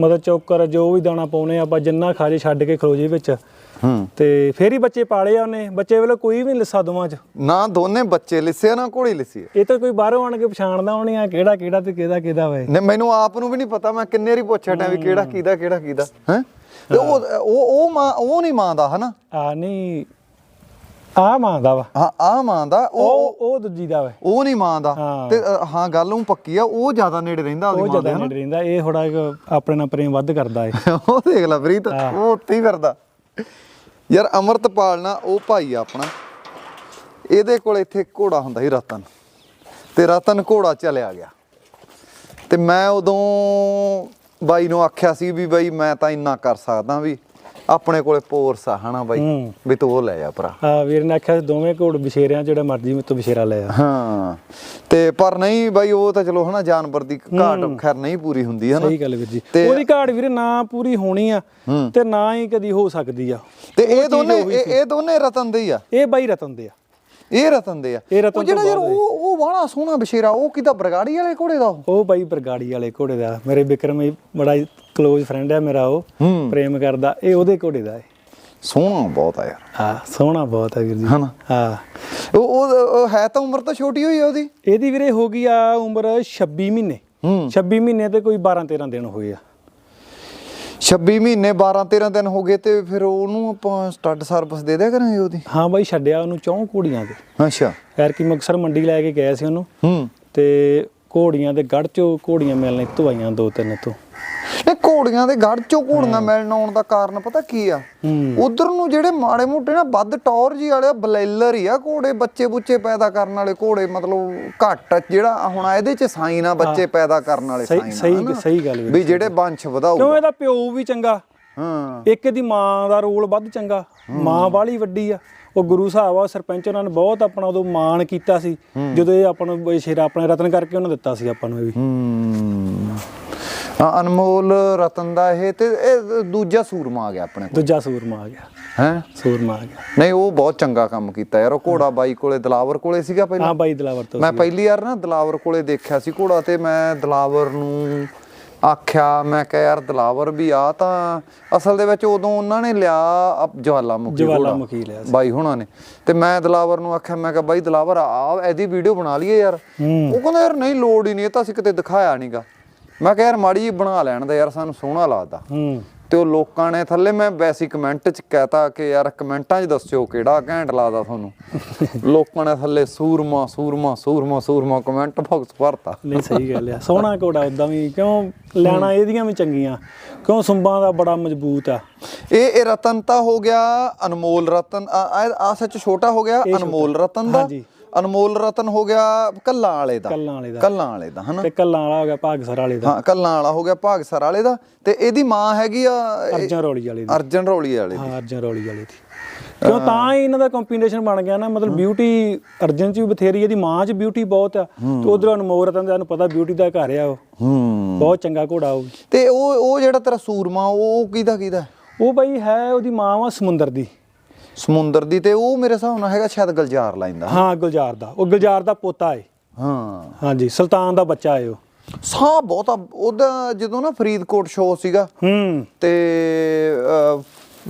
ਮਤਲਬ ਚੌਕਰ ਜੋ ਵੀ ਦਾਣਾ ਪਾਉਨੇ ਆਪਾਂ ਜਿੰਨਾ ਖਾ ਜੇ ਛੱਡ ਕੇ ਖਲੋ ਜੇ ਵਿੱਚ। ਹੂੰ। ਤੇ ਫੇਰ ਹੀ ਬੱਚੇ ਪਾਲੇ ਆ ਉਹਨੇ। ਬੱਚੇ ਵੇਲੇ ਕੋਈ ਵੀ ਨਹੀਂ ਲਿੱਸਾ ਦੋਵਾਂ ਚ। ਨਾ ਦੋਨੇ ਬੱਚੇ ਲਿੱਸੇ ਨਾ ਘੋੜੀ ਲਿੱਸੀ। ਇਹ ਤਾਂ ਕੋਈ ਬਾਹਰੋਂ ਆਣ ਕੇ ਪਛਾਣਦਾ ਹੋਣੀ ਆ ਕਿਹੜਾ ਕਿਹੜਾ ਤੇ ਕਿਹਦਾ ਕਿਹਦਾ ਵੇ। ਨੇ ਮੈਨੂੰ ਆਪ ਨੂੰ ਵੀ ਨਹੀਂ ਪਤਾ ਮੈਂ ਕਿੰਨੇ ਵਾਰੀ ਪੁੱਛਿਆ ਟਾਂ ਵੀ ਕਿਹੜਾ ਕੀਦਾ ਕਿਹੜਾ ਕੀਦਾ ਹੈ? ਤੇ ਉਹ ਉਹ ਉਹ ਮਾਂ ਉਹ ਨਹੀਂ ਮਾਂ ਦਾ ਹਨਾ? ਆ ਨਹੀਂ। ਆ ਮਾਂ ਦਾ ਵਾ। ਹਾਂ ਆ ਮਾਂ ਦਾ ਉਹ ਉਹ ਦੂਜੀ ਦਾ ਵਾ। ਉਹ ਨਹੀਂ ਮਾਂ ਦਾ। ਤੇ ਹਾਂ ਗੱਲ ਉਹ ਪੱਕੀ ਆ ਉਹ ਜ਼ਿਆਦਾ ਨੇੜੇ ਰਹਿੰਦਾ ਉਹ ਉਹਦੀ ਮਾਂ ਜਦਾਂ ਦੇ ਨੇੜੇ ਰਹਿੰਦਾ ਇਹ ਥੋੜਾ ਆਪਣੇ ਨਾਲ ਪ੍ਰੇਮ ਵੱਧ ਕਰਦਾ ਏ। [LAUGHS] ਉਹ ਦੇਖ ਲੈ ਪ੍ਰੀਤ। ਉਹ ਉੱਥੇ ਹੀ ਫਿਰਦਾ। ਯਾਰ ਅਮਰਤਪਾਲ ਨਾ ਉਹ ਭਾਈ ਆ ਆਪਣਾ। ਇਹਦੇ ਕੋਲ ਇੱਥੇ ਘੋੜਾ ਹੁੰਦਾ ਸੀ ਰਤਨ। ਤੇ ਰਤਨ ਘੋੜਾ ਚਲਿਆ ਗਿਆ। ਤੇ ਮੈਂ ਉਦੋਂ ਬਾਈ ਨੂੰ ਆਖਿਆ ਸੀ ਵੀ ਬਾਈ ਮੈਂ ਤਾਂ ਇੰਨਾ ਕਰ ਸਕਦਾ ਵੀ। ਆਪਣੇ ਕੋਲੇ ਪੋਰਸ ਆ ਹਨਾ ਬਾਈ? ਹੂੰ। ਵੀ ਤੂੰ ਉਹ ਲੈ ਜਾ ਭਰਾ। ਆ ਵੀਰ ਨੇ ਆਖਿਆ ਸੀ ਦੋਵੇਂ ਘੋੜ ਬਸ਼ੇਰਿਆਂ ਜਿਹੜਾ ਮਰਜ਼ੀ ਮੇਰੇ ਤੋਂ ਬਸ਼ੇਰਾ ਲੈ ਆ। ਹਾਂ ਤੇ ਪਰ ਨਹੀਂ ਬਾਈ ਉਹ ਤਾਂ ਚਲੋ ਹਨਾ ਜਾਨਵਰ ਦੀ ਘਾਟ ਖੈਰ ਨਹੀਂ ਪੂਰੀ ਹੁੰਦੀ ਹਨਾ? ਸਹੀ ਗੱਲ ਵੀਰ ਜੀ। ਤੇ- ਉਹਦੀ ਘਾਟ ਵੀਰੇ ਨਾ ਪੂਰੀ ਹੋਣੀ ਆ ਤੇ ਨਾ ਹੀ ਕਦੀ ਹੋ ਸਕਦੀ ਆ। ਤੇ ਇਹ ਦੋਨੇ ਇਹ ਇਹ ਦੋਨੇ ਰਤਨ ਦੇ ਹੀ ਆ? ਇਹ ਬਾਈ ਰਤਨ ਦੇ ਆ। ਇਹ ਰਤਨ ਦੇ ਆ। ਇਹ ਰਤਨ ਉਹ ਜਿਹੜਾ ਯਾਰ ਉਹ ਉਹ ਬਾਹਲਾ ਸੋਹਣਾ ਬਸ਼ੇਰਾ ਉਹ ਕਿਦਾ ਬਰਗਾੜੀ ਵਾਲੇ ਘੋੜੇ ਦਾ ਉਹ? ਬਾਈ ਬਰਗਾੜੀ ਵਾਲੇ ਘੋੜੇ ਦਾ। ਮੇਰੇ ਵਿਕਰਮ ਹੀ ਬੜਾ ਕਲੋਜ਼ ਫਰੈਂਡ ਹੈ ਮੇਰਾ ਉਹ। ਪ੍ਰੇਮ ਕਰਦਾ। ਇਹ ਉਹਦੇ ਘੋੜੇ ਦਾ ਹੈ ਸੋਹਣਾ ਬਹੁਤ ਆ ਯਾਰ। ਹਾਂ ਸੋਹਣਾ ਬਹੁਤ ਹੈ ਵੀਰ ਜੀ? ਹਾਂ। ਉਹ ਉਹ ਹੈ ਤਾਂ ਉਮਰ ਤਾਂ ਛੋਟੀ ਹੋਈ ਆ ਉਹਦੀ? ਇਹਦੀ ਵੀਰੇ ਹੋ ਗਈ ਆ ਉਮਰ 26 ਮਹੀਨੇ। ਹੂੰ। 26 ਮਹੀਨੇ ਤੇ ਕੋਈ 12 13 ਦਿਨ ਹੋਏ ਆ। 26 ਮਹੀਨੇ 12 13 ਦਿਨ ਹੋ ਗਏ ਤੇ ਫਿਰ ਉਹਨੂੰ ਆਪਾਂ ਸਟੱਡ ਸਰਵਿਸ ਦੇ ਦਿਆ ਕਰਾਂਗੇ ਉਹਦੀ? ਹਾਂ ਬਾਈ ਛੱਡਿਆ ਉਹਨੂੰ ਚੌਂ ਘੋੜੀਆਂ ਤੇ। ਅੱਛਾ। ਖੈਰ ਕੀ ਮੁਕਸਰ ਮੰਡੀ ਲੈ ਕੇ ਗਏ ਸੀ ਉਹਨੂੰ। ਹੂੰ। ਤੇ ਘੋੜੀਆਂ ਦੇ ਗੜ ਚੋਂ ਘੋੜੀਆਂ ਮਿਲਣੇ ਧਵਾਈਆਂ ਦੋ ਤਿੰਨ ਤੋਂ ਇਹ ਘੋੜੀਆਂ ਦੇ ਗੜ ਚੋਂ ਘੋੜੀਆਂ ਮਿਲਣ ਆਉਣ ਦਾ ਕਾਰਨ ਪਤਾ ਕੀ ਆ? ਉਧਰ ਨੂੰ ਜਿਹੜੇ ਮਾੜੇ ਮੋਟੇ ਨਾ ਵੱਧ ਟੌਰ ਜੀ ਵਾਲੇ ਬਲੇਲਰ ਹੀ ਆ ਘੋੜੇ ਬੱਚੇ ਬੁੱਚੇ ਪੈਦਾ ਕਰਨ ਵਾਲੇ ਘੋੜੇ ਮਤਲਬ ਘੱਟ ਜਿਹੜਾ ਹੁਣ ਇਹਦੇ ਚ ਸਾਈਨ ਆ ਬੱਚੇ ਪੈਦਾ ਕਰਨ ਵਾਲੇ ਸਾਈਨ ਸਹੀ ਸਹੀ ਗੱਲ ਵੀ ਜਿਹੜੇ ਵੰਸ਼ ਵਧਾਊਗਾ। ਕਿਉਂ ਇਹਦਾ ਪਿਓ ਵੀ ਚੰਗਾ? ਹਾਂ। ਇੱਕ ਦੀ ਮਾਂ ਦਾ ਰੋਲ ਵੱਧ ਚੰਗਾ। ਮਾਂ ਬਾਲੀ ਵੱਡੀ ਆ। ਉਹ ਗੁਰੂ ਸਾਹਿਬ ਆ ਸਰਪੰਚ ਉਹਨਾਂ ਨੇ ਬਹੁਤ ਆਪਣਾ ਉਦੋਂ ਮਾਣ ਕੀਤਾ ਸੀ। ਜਦੋਂ ਇਹ ਆਪਾਂ ਨੂੰ ਸ਼ੇਰਾ ਆਪਣੇ ਰਤਨ ਕਰਕੇ ਉਹਨਾਂ ਦਿੱਤਾ ਸੀ ਆਪਾਂ ਨੂੰ ਇਹ ਵੀ। ਹੂੰ। ਹਾਂ ਅਨਮੋਲ ਰਤਨ ਦਾ ਇਹ ਤੇ ਇਹ ਦੂਜਾ ਸੂਰਮਾ ਆ ਗਿਆ ਆਪਣੇ ਕੋਲ। ਦੂਜਾ ਸੂਰਮਾ ਆ ਗਿਆ। ਹੈ? ਸੂਰਮਾ ਆ ਗਿਆ। ਨਹੀਂ ਉਹ ਬਹੁਤ ਚੰਗਾ ਕੰਮ ਕੀਤਾ ਯਾਰ। ਉਹ ਘੋੜਾ ਬਾਈ ਕੋਲੇ ਦਲਾਵਰ ਕੋਲੇ ਸੀਗਾ ਪਹਿਲਾਂ? ਹਾਂ ਬਾਈ ਦਲਾਵਰ ਤੋਂ ਮੈਂ ਪਹਿਲੀ ਵਾਰ ਨਾ ਦਲਾਵਰ ਕੋਲੇ ਦੇਖਿਆ ਸੀ ਘੋੜਾ ਤੇ ਮੈਂ ਦਲਾਵਰ ਨੂੰ ਆਖਿਆ ਮੈਂ ਕਿਹਾ ਯਾਰ ਦਲਾਵਰ ਵੀ ਆ ਤਾਂ ਅਸਲ ਦੇ ਵਿੱਚ ਉਦੋਂ ਉਹਨਾਂ ਨੇ ਲਿਆ ਜਵਾਲਾਮੁਖੀ ਜਵਾਲਾਮੁਖੀ ਲਿਆ ਸੀ। ਬਾਈ ਹੁਣਾਂ ਨੇ। ਤੇ ਮੈਂ ਦਲਾਵਰ ਨੂੰ ਆਖਿਆ ਮੈਂ ਕਿਹਾ ਬਾਈ ਦਲਾਵਰ ਆ ਇਹਦੀ ਵੀਡੀਓ ਬਣਾ ਲਈਏ ਯਾਰ। ਉਹ ਕਹਿੰਦਾ ਯਾਰ ਨਹੀਂ ਲੋੜ ਹੀ ਨਹੀਂ ਇਹ ਤਾਂ ਅਸੀਂ ਕਿਤੇ ਦਿਖਾਇਆ ਨਹੀਂਗਾ ਮੈਂ ਕਿਹਾ ਯਾਰ ਮਾੜੀ ਜੀ ਬਣਾ ਲੈਣ ਦਾ ਯਾਰ ਸਾਨੂੰ ਸੋਹਣਾ ਲੱਗਦਾ। ਹੂੰ। ਤੇ ਉਹ ਲੋਕਾਂ ਨੇ ਥੱਲੇ ਮੈਂ ਵੈਸੀ ਕਮੈਂਟ ਚ ਕਹਤਾ ਕਿ ਯਾਰ ਕਮੈਂਟਾਂ 'ਚ ਦੱਸਿਓ ਕਿਹੜਾ ਘੈਂਟ ਲੱਗਦਾ ਤੁਹਾਨੂੰ। [LAUGHS] ਲੋਕਾਂ ਨੇ ਥੱਲੇ ਸੂਰਮਾ ਸੂਰਮਾ ਸੂਰਮਾ ਸੂਰਮਾ ਕਮੈਂਟ ਬਾਕਸ ਭਰਤਾ। ਨਹੀਂ ਸਹੀ ਗੱਲ ਆ। ਸੋਹਣਾ ਘੋੜਾ ਉਦਾਂ ਵੀ ਕਿਉਂ ਲੈਣਾ ਇਹਦੀਆਂ ਵੀ ਚੰਗੀਆਂ ਕਿਉਂ ਸੁੰਬਾਂ ਦਾ ਬੜਾ ਮਜ਼ਬੂਤ ਆ। ਇਹ ਇਹ ਰਤਨ ਤਾਂ ਹੋ ਗਿਆ ਅਨਮੋਲ ਰਤਨ ਆ ਸੱਚ ਛੋਟਾ ਹੋ ਗਿਆ ਅਨਮੋਲ ਰਤਨ ਦਾ। ਹਾਂਜੀ। ਅਨਮੋਲ ਰਤਨ ਹੋ ਗਿਆ ਕੱਲਾਂ ਵਾਲੇ ਦਾ। ਕੱਲਾਂ ਵਾਲੇ ਦਾ। ਕੱਲਾਂ ਵਾਲੇ ਦਾ ਹਨਾ? ਤੇ ਕੱਲਾਂ ਵਾਲਾ ਹੋ ਗਿਆ ਭਾਗਸਰ ਵਾਲੇ ਦਾ। ਹਾਂ ਕੱਲਾਂ ਵਾਲਾ ਹੋ ਗਿਆ ਭਾਗਸਰ ਵਾਲੇ ਦਾ। ਤੇ ਇਹਦੀ ਮਾਂ ਹੈਗੀ ਆ ਅਰਜਨ ਰੌਲੀ ਵਾਲੇ ਦੀ। ਅਰਜਨ ਰੌਲੀ ਵਾਲੇ ਦੀ। ਹਾਂ ਅਰਜਨ ਰੌਲੀ ਵਾਲੇ ਦੀ। ਕਿਉਂ ਤਾਂ ਹੀ ਇਹਨਾਂ ਦਾ ਕੰਬੀਨੇਸ਼ਨ ਬਣ ਗਿਆ ਨਾ? ਮਤਲਬ ਬਿਊਟੀ ਅਰਜਨ ਚ ਵੀ ਬਥੇਰੀ ਇਹਦੀ ਮਾਂ ਚ ਬਿਊਟੀ ਬਹੁਤ ਆ। ਤੇ ਉਧਰ ਅਨਮੋਲ ਰਤਨ ਦਾ ਨੂੰ ਪਤਾ ਬਿਊਟੀ ਦਾ ਘਰ ਆ ਉਹ। ਹੂੰ। ਬਹੁਤ ਚੰਗਾ ਘੋੜਾ ਉਹ ਤੇ ਉਹ ਉਹ ਜਿਹੜਾ ਤੇਰਾ ਸੂਰਮਾ ਉਹ ਕਿਹਦਾ ਕਿਹਦਾ? ਉਹ ਬਈ ਹੈ ਉਹਦੀ ਮਾਂ ਵਾ ਸਮੁੰਦਰ ਦੀ। ਸਮੁੰਦਰ ਦੀ ਤੇ ਉਹ ਮੇਰੇ ਹਿਸਾਬ ਨਾਲ ਹੈਗਾ ਸ਼ਾਇਦ ਗਲਜਾਰ ਲਾਈਨ ਦਾ। ਹਾਂ ਗੁਲਜ਼ਾਰ ਦਾ। ਉਹ ਗੁਲਜ਼ਾਰ ਦਾ ਪੋਤਾ ਏ। ਹਾਂ। ਹਾਂਜੀ ਸੁਲਤਾਨ ਦਾ ਬੱਚਾ ਏ ਉਹ। ਸਾਹ ਬਹੁਤਾ ਉਹਦਾ ਜਦੋਂ ਨਾ ਫਰੀਦਕੋਟ ਸ਼ੋਅ ਸੀਗਾ ਹੂੰ। ਤੇ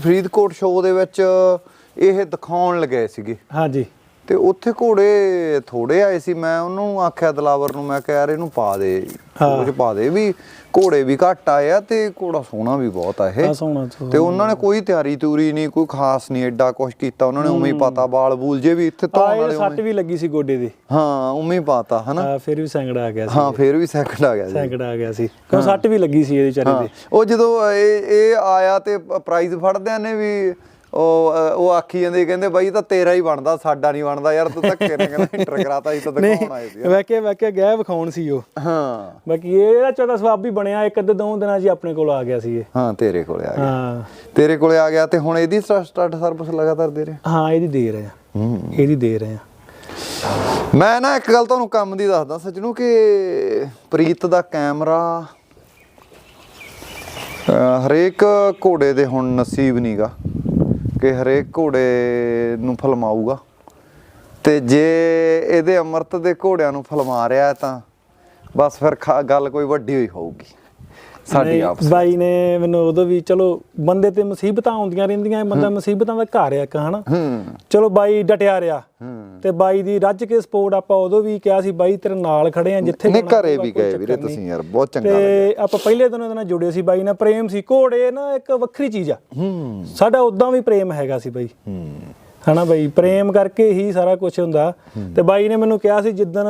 ਫਰੀਦਕੋਟ ਸ਼ੋਅ ਦੇ ਵਿੱਚ ਇਹ ਦਿਖਾਉਣ ਲਗੇ ਸੀਗੇ। ਹਾਂਜੀ। ਤੇ ਉੱਥੇ ਘੋੜੇ ਥੋੜੇ ਆਏ ਸੀ ਮੈਂ ਉਹਨੂੰ ਆਖਿਆ ਦਲਾਵਰ ਨੂੰ ਮੈਂ ਕਿਹਾ ਯਾਰ ਇਹਨੂੰ ਪਾ ਦੇ ਚ ਪਾ ਦੇ ਵੀ ਘੋੜੇ ਵੀ ਘੱਟ ਆਏ ਆ ਤੇ ਘੋੜਾ ਸੋਹਣਾ ਵੀ ਬਹੁਤ ਆ ਇਹ। ਤੇ ਉਹਨਾਂ ਨੇ ਕੋਈ ਤਿਆਰੀ ਤੂਰੀ ਨਹੀਂ ਕੋਈ ਖਾਸ ਨਹੀਂ ਐਡਾ ਕੁਝ ਕੀਤਾ ਉਹਨਾਂ ਨੇ ਉਵੇਂ ਹੀ ਪਾਤਾ ਬਾਲ ਬੂਲ ਜੇ ਵੀ ਇੱਥੇ ਇਹ ਵਾਲੇ ਸੱਟ ਵੀ ਲੱਗੀ ਸੀ ਗੋਡੇ ਦੇ। ਹਾਂ ਉਵੇਂ ਹੀ ਪਾਤਾ ਹਨਾ? ਫਿਰ ਵੀ ਸੈਂਕੜਾ ਆ ਗਿਆ ਸੀ। ਹਾਂ ਫੇਰ ਵੀ ਸੈਕਿੰਡ ਆ ਗਿਆ ਜੀ ਸੈਂਕੜਾ ਆ ਗਿਆ ਸੀ। ਕਿਉਂ ਸੱਟ ਵੀ ਲੱਗੀ ਸੀ ਇਹਦੇ ਹਾਂ ਦੇ? ਉਹ ਜਦੋਂ ਇਹ ਇਹ ਆਇਆ ਤੇ ਪ੍ਰਾਈਜ਼ ਫੜਦਿਆਂ ਨੇ ਵੀ ਉਹ ਉਹ ਆਖੀ ਜਾਂਦੇ ਕਹਿੰਦੇ ਬਾਈ ਤਾਂ ਤੇਰਾ ਹੀ ਬਣਦਾ ਸਾਡਾ ਨਹੀਂ ਬਣਦਾ ਯਾਰ ਤੂੰ ਧੱਕੇ ਨੇ ਕਹਿੰਦਾ ਇੰਟਰ ਕਰਾਤਾ ਸੀ ਤਾਂ ਦਿਖਾਉਣ ਆਏ ਸੀ ਮੈਂ ਕਿਹਾ ਗਿਆ ਵਿਖਾਉਣ ਸੀ ਉਹ। ਹਾਂ। ਬਾਕੀ ਇਹਦਾ ਚੌਦਾ ਸਵਾਬ ਵੀ ਬਣਿਆ ਇੱਕ ਅੱਧੇ ਦੋ ਦਿਨਾਂ ਹੀ ਆਪਣੇ ਕੋਲ ਆ ਗਿਆ ਸੀ ਇਹ। ਹਾਂ ਤੇਰੇ ਕੋਲੇ ਆ ਗਿਆ। ਹਾਂ। ਤੇਰੇ ਕੋਲੇ ਆ ਗਿਆ ਤੇ ਹੁਣ ਇਹਦੀ ਸਟਾਰਟ ਸਰਵਿਸ ਲਗਾਤਾਰ ਦੇ ਰਹੇ? ਹਾਂ ਇਹਦੀ ਦੇ ਰਹੇ। ਆ ਹੂੰ। ਇਹਦੀ ਦੇ ਰਹੇ। ਆ ਮੈਂ ਨਾ ਇੱਕ ਗੱਲ ਤੁਹਾਨੂੰ ਕੰਮ ਦੀ ਦੱਸਦਾ ਸੱਜਣੋ ਕਿ ਪ੍ਰੀਤ ਦਾ ਕੈਮਰਾ ਹਰੇਕ ਘੋੜੇ ਦੇ ਹੁਣ ਨਸੀਬ ਨਹੀਂਗਾ ਕਿ ਹਰੇਕ ਘੋੜੇ ਨੂੰ ਫਲਮਾਊਗਾ। ਤੇ ਜੇ ਇਹਦੇ ਅਮਰਤ ਦੇ ਘੋੜਿਆਂ ਨੂੰ ਫਲਮਾ ਰਿਹਾ ਤਾਂ ਬਸ ਫਿਰ ਖਾ- ਗੱਲ ਕੋਈ ਵੱਡੀ ਹੋਈ ਹੋਊਗੀ। ਸਾਡੀ ਆਪਸ ਬਾਈ ਨੇ ਮੈਨੂੰ ਉਦੋਂ ਵੀ ਚਲੋ ਬੰਦੇ ਤੇ ਮੁਸੀਬਤਾਂ ਆਉਂਦੀਆਂ ਰਹਿੰਦੀਆਂ ਬੰਦਾ ਮੁਸੀਬਤਾਂ ਦਾ ਘਰ ਆ ਇੱਕ ਹਨਾ? ਚਲੋ ਬਾਈ ਡਟਿਆ ਰਿਹਾ। ਤੇ ਬਾਈ ਦੀ ਰੱਜ ਕੇ ਸਪੋਰਟ ਆਪਾਂ ਉਦੋਂ ਵੀ ਕਿਹਾ ਸੀ ਬਾਈ ਤੇਰੇ ਨਾਲ ਖੜੇ ਆ ਜਿੱਥੇ ਨਹੀਂ ਘਰੇ ਵੀ ਗਏ ਵੀਰੇ। ਤੁਸੀਂ ਯਾਰ ਬਹੁਤ ਚੰਗਾ ਲੱਗਿਆ। ਤੇ ਆਪਾਂ ਪਹਿਲੇ ਦਿਨੋਂ ਇਹਦੇ ਨਾਲ ਜੁੜੇ ਸੀ ਬਾਈ ਨਾਲ ਪ੍ਰੇਮ ਸੀ ਘੋੜੇ ਨਾ ਇੱਕ ਵੱਖਰੀ ਚੀਜ਼ ਆ। ਸਾਡਾ ਉਦਾਂ ਵੀ ਪ੍ਰੇਮ ਹੈਗਾ ਸੀ ਬਾਈ। ਹਨਾ ਬਾਈ? ਪ੍ਰੇਮ ਕਰਕੇ ਹੀ ਸਾਰਾ ਕੁਝ ਹੁੰਦਾ। ਤੇ ਬਾਈ ਨੇ ਮੈਨੂੰ ਕਿਹਾ ਸੀ ਜਿੱਦਣ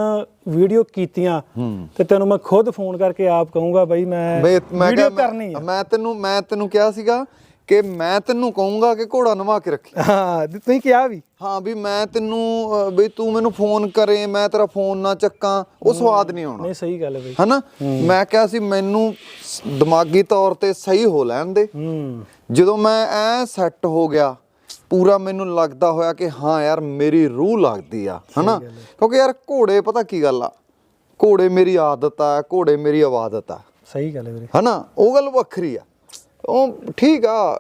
ਵੀਡੀਓ ਕੀਤੀਆਂ ਹੂੰ। ਤੇ ਤੈਨੂੰ ਮੈਂ ਖੁਦ ਫੋਨ ਕਰਕੇ ਆਪ ਕਹੂੰਗਾ ਬਾਈ ਮੈਂ ਬਈ ਵੀਡੀਓ ਕਰਨੀ ਆ। ਮੈਂ- ਤੈਨੂੰ ਮੈਂ ਤੈਨੂੰ ਕਿਹਾ ਸੀਗਾ ਕਿ ਮੈਂ ਤੈਨੂੰ ਕਹੂੰਗਾ ਕਿ ਘੋੜਾ ਨਵਾ ਕੇ ਰੱਖੀ। ਹਾਂ ਤੇ ਤੁਸੀਂ ਕਿਹਾ ਵੀ। ਹਾਂ ਵੀ ਮੈਂ ਤੈਨੂੰ ਵੀ ਤੂੰ ਮੈਨੂੰ ਫੋਨ ਕਰੇ ਮੈਂ ਤੇਰਾ ਫੋਨ ਨਾ ਚੱਕਾਂ ਉਹ ਸਵਾਦ ਨਹੀਂ ਆਉਣਾ। ਨਹੀਂ ਸਹੀ ਗੱਲ ਹੈ ਬਾਈ। ਹਨਾ? ਮੈਂ ਕਿਹਾ ਸੀ ਮੈਨੂੰ ਦਿਮਾਗੀ ਤੌਰ ਤੇ ਸਹੀ ਹੋ ਲੈਣ ਦੇ। ਹੂੰ। ਜਦੋਂ ਮੈਂ ਐ ਸੈੱਟ ਹੋ ਗਿਆ ਪੂਰਾ ਮੈਨੂੰ ਲੱਗਦਾ ਹੋਇਆ ਕਿ ਹਾਂ ਯਾਰ ਮੇਰੀ ਰੂਹ ਲੱਗਦੀ ਆ ਹਨਾ? ਕਿਉਂਕਿ ਯਾਰ ਘੋੜੇ ਪਤਾ ਕੀ ਗੱਲ ਆ? ਘੋੜੇ ਮੇਰੀ ਆਦਤ ਆ ਘੋੜੇ ਮੇਰੀ ਆਵਾਦਤ ਆ। ਸਹੀ ਗੱਲ ਹੈ ਵੀਰੇ। ਹਨਾ? ਉਹ ਗੱਲ ਵੱਖਰੀ ਆ। ਉਹ ਠੀਕ ਆ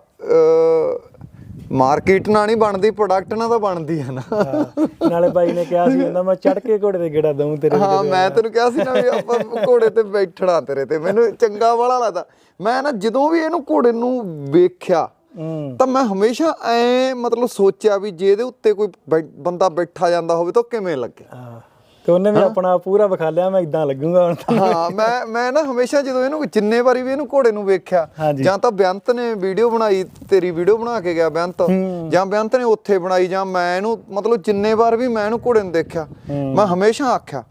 ਮਾਰਕੀਟ ਨਾਲ ਨਹੀਂ ਬਣਦੀ ਪ੍ਰੋਡਕਟ ਨਾਲ ਤਾਂ ਬਣਦੀ ਆ ਨਾ। ਹਾਂ, ਨਾਲੇ ਬਾਈ ਨੇ ਕਿਹਾ ਸੀ ਕਹਿੰਦਾ ਮੈਂ ਚੜ ਕੇ ਘੋੜੇ ਤੇ ਗੇੜਾ ਦਊਂ ਤੇਰੇ ਹਾਂ ਮੈਂ ਤੈਨੂੰ ਕਿਹਾ ਸੀ ਨਾ ਵੀ ਆਪਾਂ ਘੋੜੇ ਤੇ ਬੈਠਣਾ ਤੇਰੇ ਤੇ। ਮੈਨੂੰ ਚੰਗਾ ਵਾਲਾ ਲੱਗਦਾ। ਮੈਂ ਨਾ ਜਦੋਂ ਵੀ ਇਹਨੂੰ ਘੋੜੇ ਨੂੰ ਵੇਖਿਆ ਹੂੰ ਤਾਂ ਮੈਂ ਹਮੇਸ਼ਾ ਐ ਮਤਲਬ ਸੋਚਿਆ ਵੀ ਜੇ ਇਹਦੇ ਉੱਤੇ ਕੋਈ ਬੰਦਾ ਬੈਠਾ ਜਾਂਦਾ ਹੋਵੇ ਤਾਂ ਕਿਵੇਂ ਲੱਗੇ? ਤੇ ਉਹਨੇ ਵੀ ਆਪਣਾ ਪੂਰਾ ਵਿਖਾ ਲਿਆ ਮੈਂ ਇਦਾਂ ਲੱਗੂਗਾ ਹੁਣ ਤਾਂ। ਹਾਂ ਮੈਂ ਮੈਂ ਨਾ ਹਮੇਸ਼ਾ ਜਦੋਂ ਇਹਨੂੰ ਜਿੰਨੇ ਵਾਰੀ ਵੀ ਇਹਨੂੰ ਘੋੜੇ ਨੂੰ ਵੇਖਿਆ। ਜਾਂ ਤਾਂ ਬੇਅੰਤ ਨੇ ਵੀਡੀਓ ਬਣਾਈ ਤੇਰੀ ਵੀਡੀਓ ਬਣਾ ਕੇ ਗਿਆ ਬੇਅੰਤ। ਜਾਂ ਬੇਅੰਤ ਨੇ ਉੱਥੇ ਬਣਾਈ ਜਾਂ ਮੈਂ ਇਹਨੂੰ ਮਤਲਬ ਜਿੰਨੇ ਵਾਰ ਵੀ ਮੈਂ ਇਹਨੂੰ ਘੋੜੇ ਨੂੰ ਦੇਖਿਆ ਮੈਂ ਹਮੇਸ਼ਾ ਆਖਿਆ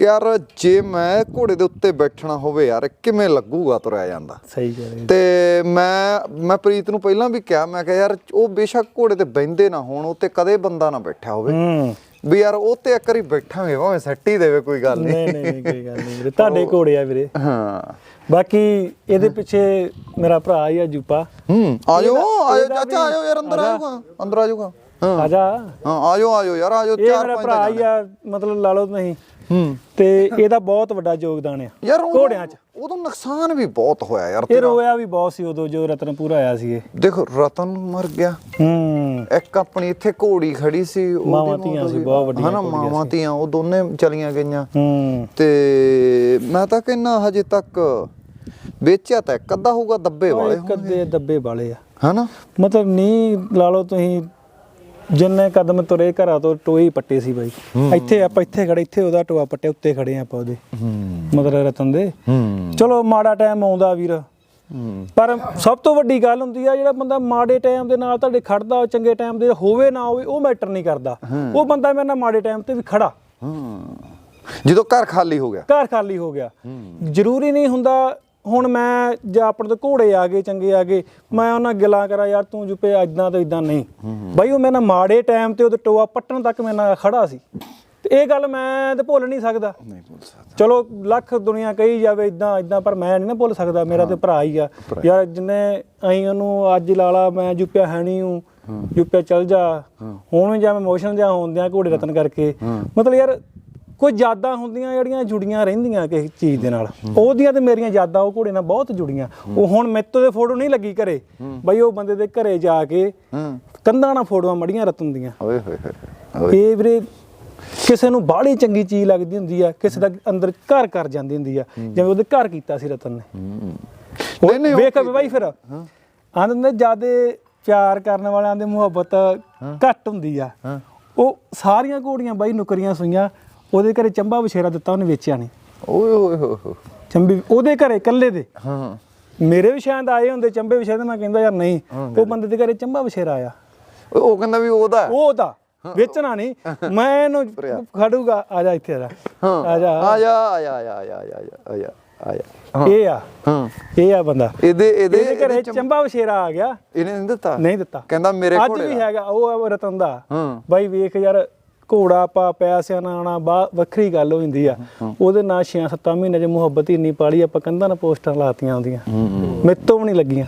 ਕਿ ਯਾਰ ਜੇ ਮੈਂ ਘੋੜੇ ਦੇ ਉੱਤੇ ਬੈਠਣਾ ਹੋਵੇ ਯਾਰ ਕਿਵੇਂ ਲੱਗੂਗਾ ਤੁਰਿਆ ਜਾਂਦਾ? ਸਹੀ ਕਹਿ ਰਹੇ ਤੇ ਮੈਂ ਮੈਂ ਪ੍ਰੀਤ ਨੂੰ ਪਹਿਲਾਂ ਵੀ ਕਿਹਾ ਮੈਂ ਕਿਹਾ ਯਾਰ ਉਹ ਬੇਸ਼ੱਕ ਘੋੜੇ ਤੇ ਬੈੰਦੇ ਨਾ ਹੋਣ ਉੱਤੇ ਕਦੇ ਬੰਦਾ ਨਾ ਬੈਠਾ ਹੋਵੇ। ਹੂੰ। ਵੀ ਯਾਰ ਉਹ ਤੇ ਇੱਕ ਵਾਰੀ ਬੈਠਾਂਗੇ ਭਾਵੇਂ ਸੱਟੀ ਦੇਵੇ ਕੋਈ ਗੱਲ ਨਹੀਂ। ਨਹੀਂ ਨਹੀਂ ਨਹੀਂ ਕੋਈ ਗੱਲ ਨਹੀਂ ਵੀਰੇ। ਤੁਹਾਡੇ ਘੋੜੇ ਆ ਵੀਰੇ। ਹਾਂ। ਬਾਕੀ ਇਹਦੇ ਪਿੱਛੇ ਮੇਰਾ ਭਰਾ ਹੀ ਆ ਜੂਪਾ। ਹੂੰ ਆਜੋ ਆਜੋ ਚਾਚਾ ਆਜੋ ਯਾਰ ਅੰਦਰ ਆਜਾ। ਆਜੋਗਾ ਅੰਦਰ ਆਜੋਗਾ। ਹਾਂ। ਆ ਜਾ ਹਾਂ ਆਜੋ ਆਜੋ ਯਾਰ ਆਜੋ ਇਹ ਚਾਰ ਮੇਰਾ ਪੰਜ ਭਰਾ ਤਾਂ ਹੀ ਆ ਮਤਲਬ ਲਾ ਲਓ ਤੁਸੀਂ। ਹੂੰ। ਤੇ ਇਹਦਾ ਬਹੁਤ ਵੱਡਾ ਯੋਗਦਾਨ ਆ ਯਾਰ ਉਦੋਂ- ਘੋੜਿਆਂ 'ਚ। ਉਦੋਂ ਨੁਕਸਾਨ ਵੀ ਬਹੁਤ ਹੋਇਆ ਯਾਰ ਇਹ ਤੇਰਾ। ਰੋਇਆ ਵੀ ਬਹੁਤ ਸੀ ਉਦੋਂ ਜੋ ਰਤਨਪੁਰ ਆਇਆ ਸੀ ਇਹ। ਦੇਖੋ ਰਤਨ ਮਰ ਗਿਆ। ਹੂੰ। ਇੱਕ ਆਪਣੀ ਇੱਥੇ ਘੋੜੀ ਖੜੀ ਸੀ ਉਹਦੀ ਮਾਵਾਂ ਮੌਤ ਧੀਆਂ ਹੋ ਸੀ, ਗਈ। ਬਹੁਤ ਵੱਡੀਆਂ ਹਨਾ ਘੋੜੀਆਂ ਮਾਵਾਂ ਧੀਆਂ ਉਹ ਦੋਨੇ ਚਲੀਆਂ ਗਈਆਂ। ਹੂੰ। ਤੇ ਮੈਂ ਤਾਂ ਕਹਿੰਨਾ ਹਜੇ ਤੱਕ ਵੇਚਿਆ ਤਾਂ ਇੱਕ ਅੱਧਾ ਹੋਊਗਾ ਦੱਬੇ ਵਾਲੇ ਅੱਧੇ ਦੱਬੇ ਵਾਲੇ ਆ। ਹਨਾ? ਮਤਲਬ ਨਹੀਂ ਲਾ ਲਓ ਤੁਸੀਂ ਜਿੰਨੇ ਕਦਮ ਤੁਰੇ ਘਰਾਂ ਤੋਂ ਟੋਏ ਹੀ ਪੱਟੇ ਸੀ ਬਾਈ। ਇੱਥੇ ਆਪਾਂ ਇੱਥੇ ਖੜੇ ਇੱਥੇ ਉਹਦਾ ਟੋਆ ਪੱਟੇ ਉੱਤੇ ਖੜੇ ਆ ਆਪਾਂ ਉਹਦੇ। ਮਤਲਬ ਰਤਨ ਦੇ। ਚਲੋ ਮਾੜਾ ਟਾਈਮ ਆਉਂਦਾ ਵੀਰ। ਪਰ ਸਭ ਤੋਂ ਵੱਡੀ ਗੱਲ ਹੁੰਦੀ ਆ ਜਿਹੜਾ ਬੰਦਾ ਮਾੜੇ ਟਾਈਮ ਦੇ ਨਾਲ ਤੁਹਾਡੇ ਖੜਦਾ ਚੰਗੇ ਟਾਈਮ ਦੇ ਹੋਵੇ ਨਾ ਹੋਵੇ ਉਹ ਮੈਟਰ ਨਹੀਂ ਕਰਦਾ। ਉਹ ਬੰਦਾ ਮੇਰੇ ਨਾਲ ਮਾੜੇ ਟਾਈਮ ਤੇ ਵੀ ਖੜਾ। ਜਦੋਂ ਘਰ ਖਾਲੀ ਹੋ ਗਿਆ। ਘਰ ਖਾਲੀ ਹੋ ਗਿਆ। ਜ਼ਰੂਰੀ ਨਹੀਂ ਹੁੰਦਾ ਹੁਣ ਮੈਂ ਜਾਂ ਆਪਣੇ ਤੋਂ ਘੋੜੇ ਆ ਗਏ ਚੰਗੇ ਆ ਗਏ ਮੈਂ ਉਹਨਾਂ ਗਿਲਾ ਕਰਾਂ ਯਾਰ ਤੂੰ ਜੁਪੇ ਇਦਾਂ ਤੇ ਇਦਾਂ ਨਹੀਂ। ਬਾਈ ਉਹ ਮੇਰੇ ਨਾਲ ਮਾੜੇ ਟਾਈਮ ਤੇ ਉਹਦੇ ਟੋਆ ਪੱਟਣ ਤੱਕ ਮੇਰੇ ਨਾਲ ਖੜਾ ਸੀ। ਤੇ ਇਹ ਗੱਲ ਮੈਂ ਤੇ ਭੁੱਲ ਨਹੀਂ ਸਕਦਾ। ਨਹੀਂ ਭੁੱਲ ਸਕਦਾ। ਚਲੋ ਲੱਖ ਦੁਨੀਆ ਕਹੀ ਜਾਵੇ ਇਦਾਂ ਇਦਾਂ ਪਰ ਮੈਂ ਨਹੀਂ ਨਾ ਭੁੱਲ ਸਕਦਾ। ਮੇਰਾ ਤੇ ਭਰਾ ਹੀ ਆ। ਯਾਰ ਜਿੰਨੇ ਅਸੀਂ ਉਹਨੂੰ ਅੱਜ ਲਾਲਾ ਮੈਂ ਜੁਪਿਆ ਹੈ ਨਹੀਂ ਹੂੰ ਜੁਪਿਆ ਚੱਲ ਜਾ। ਹੁਣ ਵੀ ਜਾਂ ਮੈਂ ਇਮੋਸ਼ਨ ਜਾਂ ਹੁੰਦਿਆਂ ਘੋੜੇ ਰਤਨ ਕਰਕੇ। ਮਤਲਬ ਯਾਰ ਕੋਈ ਯਾਦਾਂ ਹੁੰਦੀਆਂ ਜਿਹੜੀਆਂ ਜੁੜੀਆਂ ਰਹਿੰਦੀਆਂ ਕਿਸੇ ਚੀਜ਼ ਦੇ ਨਾਲ। ਉਹਦੀਆਂ ਤੇ ਮੇਰੀਆਂ ਯਾਦਾਂ ਉਹ ਘੋੜੇ ਨਾਲ ਬਹੁਤ ਜੁੜੀਆਂ। ਉਹ ਹੁਣ ਮੇਤੋਂ ਦੇ ਫੋਟੋ ਨਹੀਂ ਲੱਗੀ ਘਰੇ। ਬਈ ਉਹ ਬੰਦੇ ਦੇ ਘਰੇ ਜਾ ਕੇ ਕੰਧਾਂ ਨਾਲ ਫੋਟੋਆਂ ਮੜੀਆਂ ਰਤਨ ਦੀਆਂ। ਓਏ ਹੋਏ ਹੋਏ ਇਹ ਵੀਰੇ ਕਿਸੇ ਨੂੰ ਬਾਹਲੀ ਚੰਗੀ ਚੀਜ਼ ਲੱਗਦੀ ਹੁੰਦੀ ਆ ਕਿਸੇ ਦਾ ਅੰਦਰ ਘਰ ਕਰ ਜਾਂਦੀ ਹੁੰਦੀ ਆ ਜਿਵੇਂ ਉਹਦੇ ਘਰ ਕੀਤਾ ਸੀ ਰਤਨ ਨੇ। ਨਹੀਂ, ਨਹੀਂ, ਵੇਖ ਬਾਈ ਫਿਰ। ਆਂਦੇ ਨੇ ਜਿਆਦੇ ਪਿਆਰ ਕਰਨ ਵਾਲਿਆਂ ਦੇ ਮੁਹੱਬਤ ਘੱਟ ਹੁੰਦੀ ਆ। ਉਹ ਸਾਰੀਆਂ ਘੋੜੀਆਂ ਬਾਈ ਨੁਕਰੀਆਂ ਸੂਈਆਂ ਉਹਦੇ ਘਰੇ ਚੰਬਾ ਵਿਛੇਰਾ ਦਿੱਤਾ ਉਹਨੇ ਵੇਚਿਆ ਨਹੀਂ। ਓਏ ਹੋਏ ਹੋਏ ਚੰਬੀ ਉਹਦੇ ਘਰੇ ਇਕੱਲੇ ਦੇ। ਹਾਂ। ਮੇਰੇ ਵੀ ਸ਼ਾਇਦ ਆਏ ਹੁੰਦੇ ਚੰਬੇ ਵਿਛੇਰੇ ਮੈਂ ਕਹਿੰਦਾ ਯਾਰ ਨਹੀਂ ਉਹ ਬੰਦੇ ਦੇ ਘਰੇ ਚੰਬਾ ਵਿਛੇਰਾ ਆਇਆ। ਉਹ ਕਹਿੰਦਾ ਵੀ ਉਹਦਾ। ਹੈ। ਉਹ ਤਾਂ ਵੇਚਣਾ ਨਹੀਂ। ਮੈਂ ਇਹਨੂੰ ਖੜੂਗਾ। ਆ ਜਾ ਇੱਥੇ ਆ ਜਾ। ਆ ਜਾ। ਆ ਜਾ ਆ ਜਾ ਆ ਜਾ ਆ ਜਾ ਆ ਜਾ ਆ ਜਾ ਇਹ ਆ। ਹਾਂ। ਇਹ ਆ ਬੰਦਾ। ਇਹਦੇ ਇਹਦੇ ਘਰੇ ਚੰਬਾ ਵਿਛੇਰਾ ਆ ਗਿਆ। ਇਹਨੇ ਨਹੀਂ ਦਿੱਤਾ? ਨਹੀਂ ਦਿੱਤਾ। ਕਹਿੰਦਾ ਮੇਰੇ ਅੱਜ ਘੋੜੇ ਵੀ। ਹੈਗਾ ਉਹ ਰਤਨ ਦਾ। ਹਾਂ। ਬਾਈ ਵੇਖ ਯਾਰ ਘੋੜਾ ਪਾ ਪੈਸਿਆਂ ਨਾਲ ਆਉਣਾ ਬਾ ਵੱਖਰੀ ਗੱਲ ਹੋ ਜਾਂਦੀ ਆ ਉਹਦੇ ਨਾਲ 6-7 ਮਹੀਨੇ ਚ ਮੁਹੱਬਤ ਹੀ ਇੰਨੀ ਪਾਲੀ ਆਪਾਂ ਕੰਧਾਂ ਨਾਲ ਪੋਸਟਾਂ ਲਾਤੀਆਂ ਆਉਂਦੀਆਂ। ਮੇਤੋਂ ਵੀ ਨਹੀਂ ਲੱਗੀਆਂ।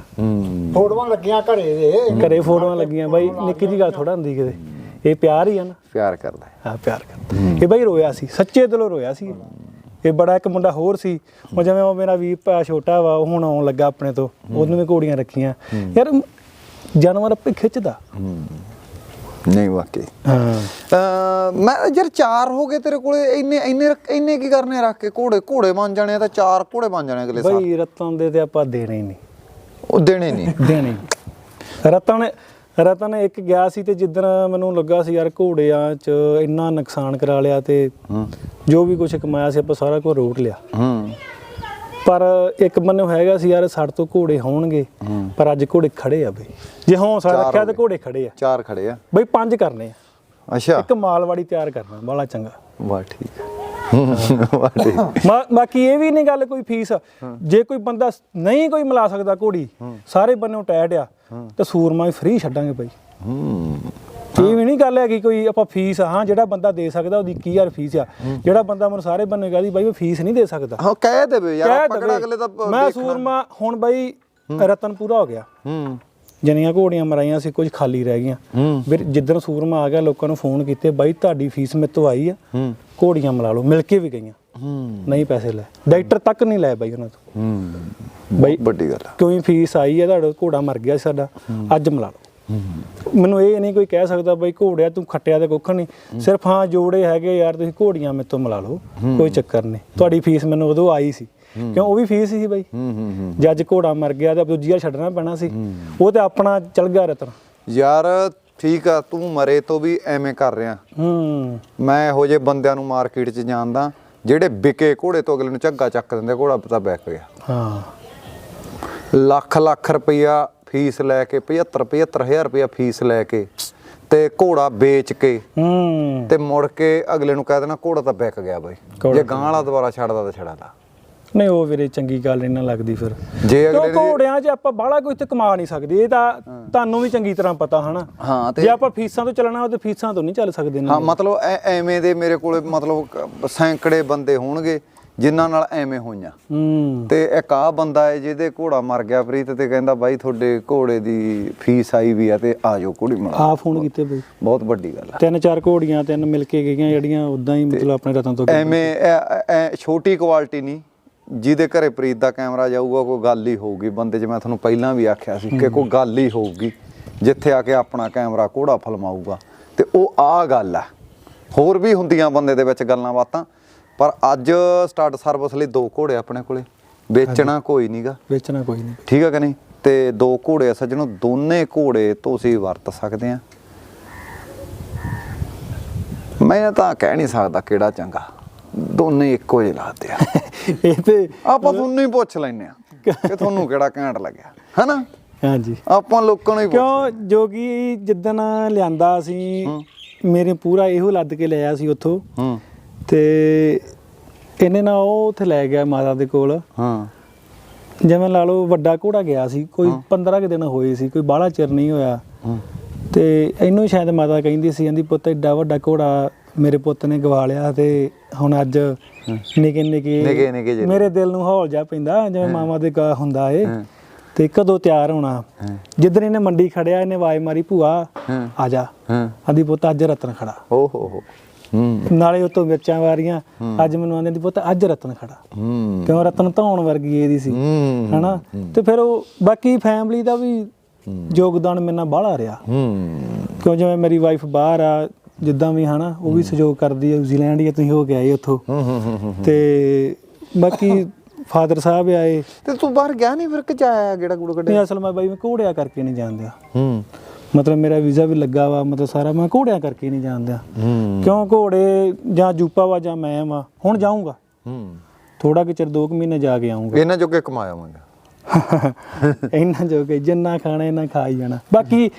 ਫੋਟੋਆਂ ਲੱਗੀਆਂ ਘਰੇ ਦੇ ਘਰੇ ਫੋਟੋਆਂ ਲੱਗੀਆਂ। ਬਾਈ ਨਿੱਕੀ ਜੀ ਗੱਲ ਥੋੜਾ ਹੁੰਦੀ ਕਿਤੇ। ਇਹ ਪਿਆਰ ਹੀ ਆ ਨਾ। ਪਿਆਰ ਕਰਦਾ ਹੈ। ਆ ਪਿਆਰ ਕਰਦਾ। ਇਹ ਬਾਈ ਰੋਇਆ ਸੀ। ਸੱਚੇ ਦਿਲੋਂ ਰੋਇਆ ਸੀ। ਇਹ। ਬੜਾ ਇੱਕ ਮੁੰਡਾ ਹੋਰ ਸੀ। ਉਹ ਜਿਵੇਂ ਉਹ ਮੇਰਾ ਵੀਰ ਭਾ ਛੋਟਾ ਵਾ ਉਹ ਹੁਣ ਆਉਣ ਲੱਗਾ ਆਪਣੇ ਤੋਂ। ਉਹਨੂੰ ਵੀ ਘੋੜੀਆਂ ਰੱਖੀਆਂ। ਯਾਰ ਜਾਨਵਰ ਆਪੇ ਖਿੱਚਦਾ। ਹੂੰ। ਨਹੀਂ ਵਾਕਈ। ਹਾਂ। ਮੈਂ ਯਾਰ ਚਾਰ ਹੋ ਗਏ ਤੇਰੇ ਕੋਲੇ ਇੰਨੇ ਇੰਨੇ ਇੰਨੇ ਕੀ ਕਰਨੇ ਰੱਖ ਕੇ? ਘੋੜੇ ਘੋੜੇ ਬਣ ਜਾਣੇ ਤਾਂ ਚਾਰ ਘੋੜੇ ਬਣ ਜਾਣੇ ਅਗਲੇ ਸਾਲ। ਬਈ ਰਤਨ ਦੇ ਤੇ ਆਪਾਂ ਦੇਣੇ ਹੀ ਨਹੀਂ। ਉਹ ਦੇਣੇ ਨਹੀਂ। [LAUGHS] ਦੇਣੇ। ਰਤਨ ਰਤਨ ਇੱਕ ਗਿਆ ਸੀ ਤੇ ਜਿੱਦਣ ਮੈਨੂੰ ਲੱਗਾ ਸੀ ਯਾਰ ਘੋੜਿਆਂ 'ਚ ਇੰਨਾ ਨੁਕਸਾਨ ਕਰਾ ਲਿਆ ਤੇ ਜੋ ਵੀ ਕੁਝ ਕਮਾਇਆ ਸੀ ਆਪਾਂ ਸਾਰਾ ਕੁਝ ਰੋਟ ਲਿਆ। ਹੂੰ। ਪਰ ਇੱਕ ਬੰਨੇ ਹੈਗਾ ਸੀ ਯਾਰ ਸਾਡੇ ਤੋਂ ਘੋੜੇ ਹੋਣਗੇ। ਪਰ ਅੱਜ ਘੋੜੇ ਖੜੇ ਆ ਬਈ। ਜੇ ਹੌਸਲਾ ਰੱਖਿਆ ਤੇ। ਘੋੜੇ ਖੜੇ ਆ। ਚਾਰ ਖੜੇ ਆ। ਬਈ ਪੰਜ ਕਰਨੇ ਆ। ਅੱਛਾ। ਇੱਕ ਮਾਲਵਾੜੀ ਤਿਆਰ ਕਰਨਾ ਬੜਾ ਚੰਗਾ। ਵਾਹ ਠੀਕ [LAUGHS] ਬਾਕੀ ਇਹ ਵੀ ਨਹੀਂ ਗੱਲ ਕੋਈ ਫੀਸ ਜੇ ਕੋਈ ਬੰਦਾ ਨਹੀਂ ਕੋਈ ਮਿਲਾ ਸਕਦਾ ਘੋੜੀ ਸਾਰੇ ਬੰਨੋਂ ਟੈਟ ਆ। ਤੇ ਸੂਰਮਾ ਵੀ ਫ੍ਰੀ ਛੱਡਾਂਗੇ ਬਾਈ। ਹੂੰ। ਇਹ ਵੀ ਨਹੀਂ ਗੱਲ ਹੈ ਕਿ ਕੋਈ ਆਪਾਂ ਫੀਸ ਹਾਂ ਜਿਹੜਾ ਬੰਦਾ ਦੇ ਸਕਦਾ ਉਹਦੀ ਕੀ ਯਾਰ ਫੀਸ ਆ। ਜਿਹੜਾ ਬੰਦਾ ਮੈਨੂੰ ਸਾਰੇ ਬੰਨੇ ਕਹਦੀ ਬਾਈ ਮੈਂ ਫੀਸ ਨਹੀਂ ਦੇ ਸਕਦਾ। ਹਾਂ ਕਹਿ ਦੇਵੇ ਯਾਰ ਦੇਵੇ। ਅਗਲੇ ਪ- ਮੈਂ। ਸੂਰਮਾ ਹੁਣ ਬਾਈ ਰਤਨ ਪੂਰਾ ਹੋ ਗਿਆ। ਹੂੰ। ਜਿੰਨੀਆਂ ਘੋੜੀਆਂ ਮਰਾਈਆਂ ਸੀ ਕੁਝ ਖਾਲੀ ਰਹਿ ਗਈਆਂ। ਫਿਰ ਜਿੱਦਣ ਸੂਰਮਾ ਆ ਗਿਆ ਲੋਕਾਂ ਨੂੰ ਫੋਨ ਕੀਤੇ ਬਾਈ ਤੁਹਾਡੀ ਫੀਸ ਮੇਰੇ ਤੋਂ ਆਈ ਆ। ਹੂੰ। ਘੋੜੀਆਂ ਮਿਲਾ ਲਓ ਮਿਲ ਕੇ ਵੀ ਗਈਆਂ। ਹੂੰ। ਨਹੀਂ ਪੈਸੇ ਲੈ। ਡਾਕਟਰ ਤੱਕ ਨਹੀਂ ਲੈ ਬਾਈ ਉਹਨਾਂ ਤੋਂ। ਹੂੰ। ਬਾਈ ਵੱਡੀ ਗੱਲ ਆ। ਕਿਉਂ ਫੀਸ ਆਈ ਹੈ ਤੁਹਾਡਾ ਘੋੜਾ ਮਰ ਗਿਆ ਸੀ ਸਾਡਾ। ਅੱਜ ਮਿਲਾ ਲਓ। ਮੈਨੂੰ ਇਹ ਨਹੀਂ ਕੋਈ ਕਹਿ ਸਕਦਾ ਬਈ ਘੋੜਿਆ ਤੂੰ ਖੱਟਿਆ ਤੇ ਕੁੱਖ ਨਹੀਂ। ਸਿਰਫ ਹਾਂ ਜੋੜੇ ਹੈਗੇ ਯਾਰ ਤੁਸੀਂ ਘੋੜੀਆਂ ਮੇਰੇ ਤੋਂ ਮਿਲਾ ਲਓ ਕੋਈ ਚੱਕਰ ਨਹੀਂ। ਤੁਹਾਡੀ ਫੀਸ ਮੈਨੂੰ ਉਦੋਂ ਆਈ ਸੀ। ਕਿਉਂ? ਉਹ ਵੀ ਫੀਸ ਸੀ ਬਾਈ। ਜੱਜ ਘੋੜਾ ਮਰ ਗਿਆ ਤੇ ਦੂਜੀਆ ਛੱਡਣਾ ਪੈਣਾ ਸੀ। ਉਹ ਤੇ ਆਪਣਾ ਚਲ ਗਿਆ ਰਤਨ। ਯਾਰ ਠੀਕ ਆ ਤੂੰ ਮਰੇ ਤੋਂ ਵੀ ਐਵੇਂ ਕਰ ਰਿਹਾ। ਹੂੰ। ਮੈਂ ਇਹੋ ਜਿਹੇ ਬੰਦਿਆਂ ਨੂੰ ਮਾਰਕੀਟ 'ਚ ਜਾਣਦਾ ਜਿਹੜੇ ਵਿਕੇ ਘੋੜੇ ਤੋਂ ਅਗਲੇ ਨੂੰ ਝੱਗਾ ਚੱਕ ਦਿੰਦੇ ਘੋੜਾ ਪਤਾ ਬੈਕ ਗਿਆ। ਹਾਂ। ਲੱਖ ਲੱਖ ਰੁਪਈਆ ਫੀਸ ਲੈ ਕੇ 75 75000 ਰੁਪਇਆ ਫੀਸ ਲੈ ਕੇ ਤੇ ਘੋੜਾ ਵੇਚ ਕੇ ਹੂੰ। ਤੇ ਮੁੜ ਕੇ ਅਗਲੇ ਨੂੰ ਕਹਿ ਦੇਣਾ ਘੋੜਾ ਤਾਂ ਵਿਕ ਗਿਆ ਬਾਈ। ਜੇ ਗਾਂ ਵਾਲਾ ਦੁਬਾਰਾ ਛੱਡਦਾ ਤਾਂ ਛੱਡਾ ਲਾ ਨਹੀਂ ਉਹ ਵੀਰੇ ਚੰਗੀ ਗੱਲ ਨਹੀਂ ਨਾ ਲੱਗਦੀ ਫਿਰ। ਜੇ ਅਗਲੇ ਦੀ ਘੋੜਿਆਂ 'ਚ ਆਪਾਂ ਬਾਹਲਾ ਕੋਈ ਤੇ ਕਮਾ ਨਹੀਂ ਸਕਦੇ ਇਹ ਤਾਂ ਤੁਹਾਨੂੰ ਵੀ ਚੰਗੀ ਤਰ੍ਹਾਂ ਪਤਾ ਹਨਾ। ਹਾਂ ਤੇ ਜੇ ਆਪਾਂ ਫੀਸਾਂ ਤੋਂ ਚੱਲਣਾ ਉਹ ਤੇ ਫੀਸਾਂ ਤੋਂ ਨਹੀਂ ਚੱਲ ਸਕਦੇ ਹਾਂ ਮਤਲਬ ਐਵੇਂ ਦੇ ਮੇਰੇ ਕੋਲੇ ਮਤਲਬ ਸੈਂਕੜੇ ਬੰਦੇ ਹੋਣਗੇ। ਜਿਨ੍ਹਾਂ ਨਾਲ ਐਵੇਂ ਹੋਈਆਂ। ਹੂੰ। ਤੇ ਇੱਕ ਆ ਬੰਦਾ ਹੈ ਜਿਹਦੇ ਘੋੜਾ ਮਰ ਗਿਆ ਪ੍ਰੀਤ ਤੇ ਕਹਿੰਦਾ ਬਾਈ ਤੁਹਾਡੇ ਘੋੜੇ ਦੀ ਫੀਸ ਆਈ ਵੀ ਆ ਤੇ ਆ ਜਾਓ ਘੋੜੀ ਮੜਾ ਆ ਫੋਨ ਕੀਤੇ ਬਈ। ਬਹੁਤ ਵੱਡੀ ਗੱਲ ਆ। ਤਿੰਨ ਚਾਰ ਘੋੜੀਆਂ ਤਿੰਨ ਮਿਲ ਕੇ ਗਈਆਂ ਜਿਹੜੀਆਂ ਉਦਾਂ ਹੀ ਮਤਲਬ ਆਪਣੇ ਰਤਨ ਤੋਂ ਐਵੇਂ ਛੋਟੀ ਕੁਆਲਿਟੀ ਨਹੀਂ ਜਿਹਦੇ ਘਰੇ ਪ੍ਰੀਤ ਦਾ ਕੈਮਰਾ ਜਾਊਗਾ ਕੋਈ ਗੱਲ ਹੀ ਹੋਊਗੀ। ਬੰਦੇ 'ਚ ਮੈਂ ਤੁਹਾਨੂੰ ਪਹਿਲਾਂ ਵੀ ਆਖਿਆ ਸੀ ਕਿ ਕੋਈ ਗੱਲ ਹੀ ਹੋਊਗੀ ਜਿੱਥੇ ਆ ਕੇ ਆਪਣਾ ਕੈਮਰਾ ਘੋੜਾ ਫਲਮਾਊਗਾ। ਤੇ ਉਹ ਆ ਗੱਲ ਆ। ਹੋਰ ਵੀ ਹੁੰਦੀਆਂ ਬੰਦੇ ਦੇ ਵਿੱਚ ਗੱਲਾਂ ਬਾਤਾਂ। ਪਰ ਅੱਜ ਸਟਾਰਟ ਸਰਵਿਸ ਲਈ ਦੋ ਘੋੜੇ ਆਪਣੇ ਕੋਲੇ। ਵੇਚਣਾ ਕੋਈ ਨਹੀਂਗਾ ਵੇਚਣਾ ਕੋਈ ਨਹੀਂ ਠੀਕ ਹੈ ਕਿ ਨਹੀਂ? ਤੇ ਦੋ ਘੋੜੇ ਆ ਸੱਜਣੋ ਦੋਨੇ ਘੋੜੇ ਤੁਸੀਂ ਵਰਤ ਸਕਦੇ ਆ। ਮੈਂ ਤਾਂ ਕਹਿ ਨਹੀਂ ਸਕਦਾ ਕਿਹੜਾ ਚੰਗਾ। ਦੋਨੇ ਇੱਕੋ ਜਿਹੇ ਲੱਗਦੇ ਆ। [LAUGHS] ਇਹ ਤੇ ਆਪਾਂ ਤੁਹਾਨੂੰ ਹੀ ਪੁੱਛ ਲੈਨੇ ਆ ਕਿ ਤੁਹਾਨੂੰ ਕਿਹੜਾ ਘੈਂਟ ਲੱਗਿਆ। ਹਨਾ? ਹਾਂਜੀ। ਆਪਾਂ ਲੋਕਾਂ ਨੂੰ ਹੀ ਕਿਉਂ? ਜੋਗੀ ਜਿੱਦਣ ਲਿਆਂਦਾ ਸੀ ਮੇਰੇ ਪੂਰਾ ਇਹੋ ਲੱਦ ਕੇ ਲਿਆ ਸੀ ਉੱਥੋਂ। ਹੂੰ। ਤੇ ਇਹਨੇ ਨਾ ਉਹ ਉੱਥੇ ਲੈ ਗਿਆ ਮਾਤਾ ਦੇ ਕੋਲ। ਹਾਂ। ਜਿਵੇਂ ਲਾ ਲਓ ਵੱਡਾ ਘੋੜਾ ਗਿਆ ਸੀ ਕੋਈ 15 ਕੁ ਦਿਨ ਹੋਏ ਸੀ ਕੋਈ ਬਾਹਲਾ ਚਿਰ ਨਹੀਂ ਹੋਇਆ। ਤੇ ਇਹਨੂੰ ਸ਼ਾਇਦ ਮਾਤਾ ਕਹਿੰਦੀ ਸੀ ਕਹਿੰਦੀ ਪੁੱਤ ਐਡਾ ਵੱਡਾ ਘੋੜਾ ਮੇਰੇ ਪੁੱਤ ਨੇ ਗਵਾ ਲਿਆ ਤੇ ਹੁਣ ਅੱਜ ਨਿੱਕੇ ਨਿੱਕੇ- ਨਿੱਕੇ ਨਿੱਕੇ ਜਿਹੇ। ਮੇਰੇ ਦਿਲ ਨੂੰ ਹੌਲ ਜਾ ਪੈਂਦਾ ਜਿਵੇਂ ਮਾਮਾ ਦੇ ਗਾ ਹੁੰਦਾ ਏ। ਤੇ ਕਦੋਂ ਤਿਆਰ ਹੋਣਾ। ਜਿੱਦਣ ਇਹਨੇ ਮੰਡੀ ਖੜਿਆ ਇਹਨੇ ਆਵਾਜ਼ ਮਾਰੀ ਭੂਆ। ਆ ਜਾ। ਆਂਦੀ ਪੁੱਤ ਅੱਜ ਰਤਨ ਖੜਾ। ਓ ਹੂੰ। ਨਾਲੇ ਉਤੋਂ ਮਿਰਚਾਂ ਵਾਰੀਆਂ ਅੱਜ ਮੈਨੂੰ ਆਂਦੀ ਪੁੱਤ ਅੱਜ ਰਤਨ ਖੜਾ। ਹੂੰ। ਕਿਉਂ? ਰਤਨ ਧੌਣ ਵਰਗੀ ਇਹਦੀ ਸੀ। ਹਨਾ? ਤੇ ਫਿਰ ਉਹ ਬਾਕੀ ਫੈਮਿਲੀ ਦਾ ਵੀ ਯੋਗਦਾਨ ਮੇਰੇ ਨਾਲ ਬਾਹਲਾ ਰਿਹਾ। ਹੂੰ। ਕਿਉਂ? ਜਿਵੇਂ ਮੇਰੀ ਵਾਈਫ ਬਾਹਰ ਆ ਜਿੱਦਾਂ ਵੀ ਹਨਾ? ਉਹ ਵੀ ਸਹਿਯੋਗ ਕਰਦੀ ਹੈ ਨਿਊਜ਼ੀਲੈਂਡ ਹੀ ਆ, ਤੁਸੀਂ ਹੋ ਕੇ ਆਏ ਉੱਥੋਂ। ਹੂੰ ਹੂੰ ਹੂੰ ਹੂੰ। ਤੇ ਬਾਕੀ ਫਾਦਰ ਸਾਹਿਬ ਆਏ। ਤੇ ਤੂੰ ਬਾਹਰ ਗਿਆ ਨਹੀਂ ਫਿਰ ਕਿ ਜਾਇਆ ਗੇੜਾ ਗੂੜਾ ਕੱਢਿਆ? ਨਹੀਂ ਅਸਲ ਮੈਂ ਬਾਈ ਮੈਂ ਘੋੜਿਆ ਕਰਕੇ ਨਹੀਂ ਜਾਣਦਿਆ ਹੂੰ। ਮਤਲਬ ਮੇਰਾ ਵੀਜ਼ਾ ਵੀ ਲੱਗਾ ਵਾ ਮਤਲਬ ਸਾਰਾ ਮੈਂ ਘੋੜਿਆਂ ਕਰਕੇ ਨਹੀਂ ਜਾਣਦਿਆ ਹੂੰ। ਕਿਉਂ ਘੋੜੇ ਜਾਂ ਜੂਪਾ ਵਾ ਜਾਂ ਮੈਂ ਵਾ ਹੁਣ ਜਾਊਂਗਾ। ਹੂੰ। ਥੋੜਾ ਕਿ ਚਿਰ 2 ਮਹੀਨੇ ਜਾ ਕੇ ਆਉਂਗਾ ਇਹਨਾਂ ਜੋਗੇ ਕਮਾਇਆ ਮੰਗਾ ਇੰਨਾ ਜੋ ਕਿ ਜਿੰਨਾ ਖਾਣਾ ਇਹਨਾਂ ਖਾ ਹੀ ਜਾਣਾ। ਬਾਕੀ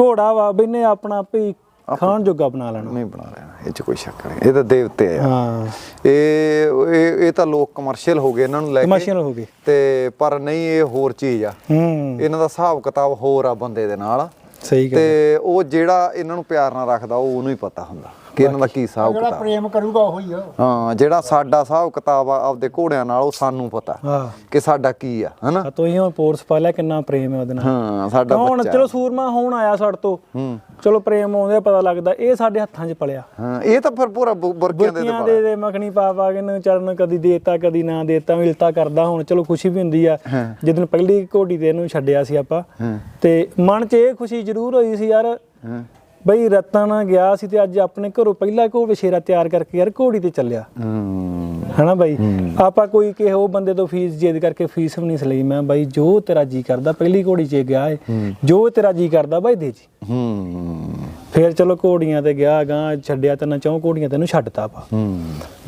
ਘੋੜਾ ਵਾ ਬੈਨੇ ਆਪਣਾ ਆਪੇ ਖਾਣ ਜੋਗਾ ਬਣਾ ਲੈਣਾ। ਨਹੀਂ ਬਣਾ ਲੈਣਾ ਇਹ ਚ ਕੋਈ ਸ਼ੱਕ ਨਹੀਂ। ਇਹ ਤਾਂ ਦੇਵਤੇ ਆ। ਹਾਂ। ਇਹ ਇਹ ਇਹ ਤਾਂ ਲੋਕ ਕਮਰਸ਼ੀਅਲ ਹੋ ਗਏ ਇਹਨਾਂ ਨੂੰ ਲੈ ਕੇ। ਕਮਰਸ਼ੀਅਲ ਹੋ ਗਏ। ਤੇ ਪਰ ਨਹੀਂ ਇਹ ਹੋਰ ਚੀਜ਼ ਆ। ਹੂੰ। ਇਹਨਾਂ ਦਾ ਹਿਸਾਬ ਕਿਤਾਬ ਹੋਰ ਆ ਬੰਦੇ ਦੇ ਨਾਲ। ਸਹੀ ਗੱਲ ਤੇ ਉਹ ਜਿਹੜਾ ਇਹਨਾਂ ਨੂੰ ਪਿਆਰ ਨਾਲ ਰੱਖਦਾ ਉਹ ਉਹਨੂੰ ਹੀ ਪਤਾ ਹੁੰਦਾ। ਕਿ ਇਹਨਾਂ ਦਾ ਕੀ ਹਿਸਾਬ ਜਿਹੜਾ ਕਿਤਾਬ? ਪ੍ਰੇਮ ਕਰੂਗਾ ਉਹੀ ਆ। ਹਾਂ ਜਿਹੜਾ ਸਾਡਾ ਹਿਸਾਬ ਕਿਤਾਬ ਆ ਆਪਦੇ ਘੋੜਿਆਂ ਨਾਲ ਉਹ ਸਾਨੂੰ ਪਤਾ ਹਾਂ। ਕਿ ਸਾਡਾ ਕੀ ਆ ਹਨਾ? ਆ ਤੁਸੀਂ ਹੁਣ ਪੋਰਸ ਪਾ ਲਿਆ ਕਿੰਨਾ ਪ੍ਰੇਮ ਹੈ ਉਹਦੇ ਨਾਲ। ਹਾਂ ਸਾਡਾ ਹੁਣ ਬੱਚਾ। ਚਲੋ ਸੂਰਮਾ ਹੋਣ ਆਇਆ ਸਾਡੇ ਤੋਂ। ਹੂੰ। ਚਲੋ ਪ੍ਰੇਮ ਆਉਂਦੇ ਪਤਾ ਲੱਗਦਾ ਇਹ ਸਾਡੇ ਹੱਥਾਂ 'ਚ ਪਲਿਆ। ਹਾਂ ਇਹ ਤਾਂ ਫਿਰ ਪੂਰਾ ਬੁ- ਬੁਰਕਿਆਂ ਦੇ ਬੁਰਕੀਆਂ ਦੇ ਦੇ ਮੱਖਣੀ ਪਾ ਪਾ ਕੇ ਇਹਨੂੰ ਚਰਨ ਕਦੀ ਦੇਤਾ ਕਦੀ ਨਾ ਦੇਤਾ ਮਿਲਤਾ ਕਰਦਾ ਹੁਣ ਚਲੋ ਖੁਸ਼ੀ ਵੀ ਹੁੰਦੀ ਆ। ਹਾਂ। ਜਦੋਂ ਪਹਿਲੀ ਘੋੜੀ ਤੇ ਇਹਨੂੰ ਛੱਡਿਆ ਸੀ ਆਪਾਂ। ਹਾਂ। ਤੇ ਮਨ 'ਚ ਇਹ ਖੁਸ਼ੀ ਜ਼ਰੂਰ ਹੋਈ ਸੀ ਯਾਰ। ਹਾਂ। ਬਈ ਰਤਨ ਗਿਆ ਸੀ ਤੇ ਅੱਜ ਆਪਣੇ ਘਰੋਂ ਪਹਿਲਾ ਕੋ ਵਿਸ਼ੇਰਾ ਤਿਆਰ ਕਰਕੇ ਯਾਰ ਘੋੜੀ ਤੇ ਚੱਲਿਆ? ਹੂੰ। ਹਨਾ ਬਾਈ? ਆਪਾਂ ਕੋਈ ਕਿਸੇ ਉਹ ਬੰਦੇ ਤੋਂ ਫੀਸ ਜਿੱਦ ਕਰਕੇ ਫੀਸ ਵੀ ਨਹੀਂ ਸਲਈ ਮੈਂ ਬਾਈ ਜੋ ਤੇਰਾ ਜੀ ਕਰਦਾ ਪਹਿਲੀ ਘੋੜੀ 'ਚ ਗਿਆ ਏ। ਜੋ ਤੇਰਾ ਜੀ ਕਰਦਾ ਬਾਈ ਦੇ ਜੀ। ਹੂੰ। ਫੇਰ ਚਲੋ ਘੋੜੀਆਂ ਤੇ ਗਿਆ ਗਾਂ ਛੱਡਿਆ ਤੇ ਨਾ ਚੌਂ ਘੋੜੀਆਂ ਤੈਨੂੰ ਛੱਡਤਾ ਪਾ ਹੂੰ।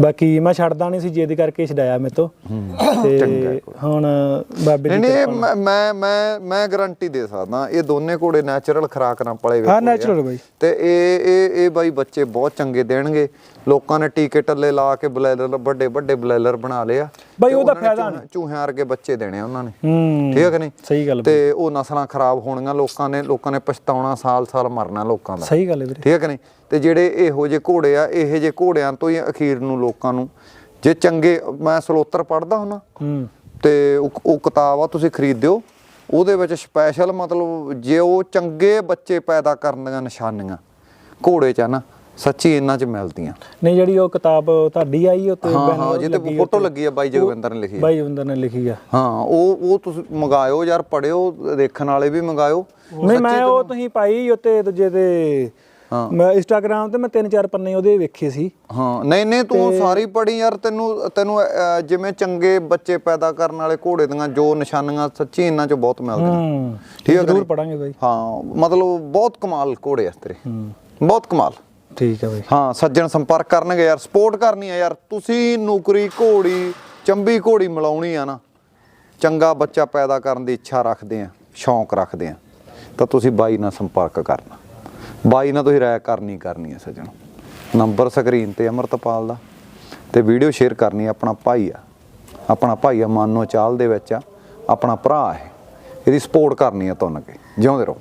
ਬਾਕੀ ਮੈਂ ਛੱਡਦਾ ਨਹੀਂ ਸੀ ਜਿੱਦ ਕਰਕੇ ਛਡਾਇਆ ਮੇਰੇ ਤੋਂ। ਤੇ ਹੁਣ ਬਾਬੇ ਦੀ ਨਹੀਂ ਇਹ ਮੈਂ- ਮੈਂ ਮੈਂ ਗਾਰੰਟੀ ਦੇ ਸਕਦਾ ਇਹ ਦੋਨੇ ਘੋੜੇ ਨੈਚੁਰਲ ਖਰਾਕ ਨਾਲ ਪਲੇ ਹੋਏ ਹਾਂ। ਨੈਚੁਰਲ ਬਾਈ। ਤੇ ਇਹ ਇਹ ਇਹ ਬਾਈ ਬੱਚੇ ਬਹੁਤ ਚੰਗੇ ਦੇਣਗੇ। ਲੋਕਾਂ ਨੇ ਟੀਕੇ ਟੱਲੇ ਲਾ ਕੇ ਬਲੈਲਰ ਵੱਡੇ ਵੱਡੇ ਬਲੈਲਰ ਬਣਾ ਲਏ ਆ। ਬਾਈ ਉਹਦਾ ਫਾਇਦਾ ਚੂਹਿਆਂ- ਚੂਹਿਆਂ ਵਰਗੇ ਬੱਚੇ ਦੇਣੇ ਉਹਨਾਂ ਨੇ। ਠੀਕ ਹੈ ਕਿ ਨਹੀਂ? ਸਹੀ ਗੱਲ ਤੇ ਉਹ ਨਸਲਾਂ ਖਰਾਬ ਹੋਣੀਆਂ ਲੋਕਾਂ ਨੇ ਲੋਕਾਂ ਨੇ ਪਛਤਾਉਣਾ ਸਾਲ ਸਾਲ ਮਰਨਾ ਲੋਕਾਂ ਦਾ। ਸਹੀ ਗੱਲ ਹੈ ਵੀਰੇ। ਠੀਕ ਹੈ ਕਿ ਨਹੀਂ? ਤੇ ਜਿਹੜੇ ਇਹੋ ਜਿਹੇ ਘੋੜੇ ਆ ਇਹੋ ਜਿਹੇ ਘੋੜਿਆਂ ਤੋਂ ਹੀ ਅਖੀਰ ਨੂੰ ਲੋਕਾਂ ਨੂੰ ਜੇ ਚੰਗੇ ਮੈਂ ਸਲੋਤਰ ਪੜਦਾ ਹੁੰਨਾ। ਹੂੰ। ਤੇ ਉਹ ਕਿਤਾਬ ਆ ਤੁਸੀਂ ਖਰੀਦਿਓ ਉਹਦੇ ਵਿੱਚ ਸਪੈਸ਼ਲ ਮਤਲਬ ਜੇ ਉਹ ਚੰਗੇ ਬੱਚੇ ਪੈਦਾ ਕਰਨ ਦੀਆਂ ਨਿਸ਼ਾਨੀਆਂ ਘੋੜੇ ਚ ਨਾ ਸੱਚੀ ਇਹਨਾਂ ਚ ਮਿਲਦੀਆਂ। ਨਹੀਂ ਜਿਹੜੀ ਉਹ ਕਿਤਾਬ ਤੁਹਾਡੀ ਆਈ ਉੱਤੇ ਹਾਂ banner ਹਾਂ ਜਿਹਦੇ ਫੋਟੋ। ਲੱਗੀ ਆ ਬਾਈ ਜਗਵਿੰਦਰ ਨੇ ਲਿਖੀ ਆ। ਬਾਈ ਜਵਿੰਦਰ ਨੇ ਲਿਖੀ ਆ। ਹਾਂ ਉਹ ਉਹ ਤੁਸੀਂ ਮੰਗਾਇਓ ਯਾਰ ਪੜਿਓ ਦੇਖਣ ਵਾਲੇ ਵੀ ਮੰਗਾਇਓ। ਨਹੀਂ ਮੈਂ ਉਹ ਤੁਸੀਂ ਪਾਈ ਉੱਤੇ ਦੂਜੇ ਤੇ ਹਾਂ। ਮੈਂ ਇੰਸਟਾਗ੍ਰam ਤੇ ਮੈਂ ਤਿੰਨ ਚਾਰ ਪੰਨੇ ਉਹਦੇ ਵੇਖੇ ਸੀ। ਹਾਂ ਨਹੀਂ ਨਹੀਂ ਤੂੰ ਸਾਰੀ ਪੜੀ ਯਾਰ ਤੈਨੂੰ ਤੈਨੂੰ ਜਿਵੇਂ ਚੰਗੇ ਬੱਚੇ ਪੈਦਾ ਕਰਨ ਵਾਲੇ ਘੋੜੇ ਦੀਆਂ ਜੋ ਨਿਸ਼ਾਨੀਆਂ ਸੱਚੀ ਇਹਨਾਂ ਚ ਬਹੁਤ ਮਿਲਦੀਆਂ। ਹੂੰ ਠੀਕ ਹੈ ਜ਼ਰੂਰ? ਪੜਾਂਗੇ ਬਾਈ। ਹਾਂ ਮਤਲਬ ਬਹੁਤ ਕਮਾਲ ਘੋੜੇ ਆ ਤੇਰੇ। ਬਹੁਤ ਕਮਾਲ। ਠੀਕ ਹੈ ਬਾਈ। ਹਾਂ, ਸੱਜਣ ਸੰਪਰਕ ਕਰਨਗੇ ਯਾਰ ਸਪੋਰਟ ਕਰਨੀ ਆ ਯਾਰ। ਤੁਸੀਂ ਨੌਕਰੀ, ਘੋੜੀ, ਚੰਬੀ ਘੋੜੀ ਮਿਲਾਉਣੀ ਆ ਨਾ, ਚੰਗਾ ਬੱਚਾ ਪੈਦਾ ਕਰਨ ਦੀ ਇੱਛਾ ਰੱਖਦੇ ਆ, ਸ਼ੌਂਕ ਰੱਖਦੇ ਆ, ਤਾਂ ਤੁਸੀਂ ਬਾਈ ਨਾਲ ਸੰਪਰਕ ਕਰਨਾ। ਬਾਈ ਨਾਲ ਤੁਸੀਂ ਰਾਇ ਕਰਨੀ ਕਰਨੀ ਹੈ ਸੱਜਣ। ਨੰਬਰ ਸਕਰੀਨ ਤੇ ਅਮਰਤਪਾਲ ਦਾ, ਤੇ ਵੀਡੀਓ ਸ਼ੇਅਰ ਕਰਨੀ ਆਪਣਾ ਭਾਈ ਆ। ਆਪਣਾ ਭਾਈ ਆ, ਮਨ ਨੂੰ ਚਾਲ ਦੇ ਵਿੱਚ ਆ, ਆਪਣਾ ਭਰਾ ਹੈ। ਇਹਦੀ ਸਪੋਰਟ ਕਰਨੀ ਆ ਤੁਹਾਨੂੰ ਅੱਗੇ, ਜਿਉਂਦੇ ਰਹੋ।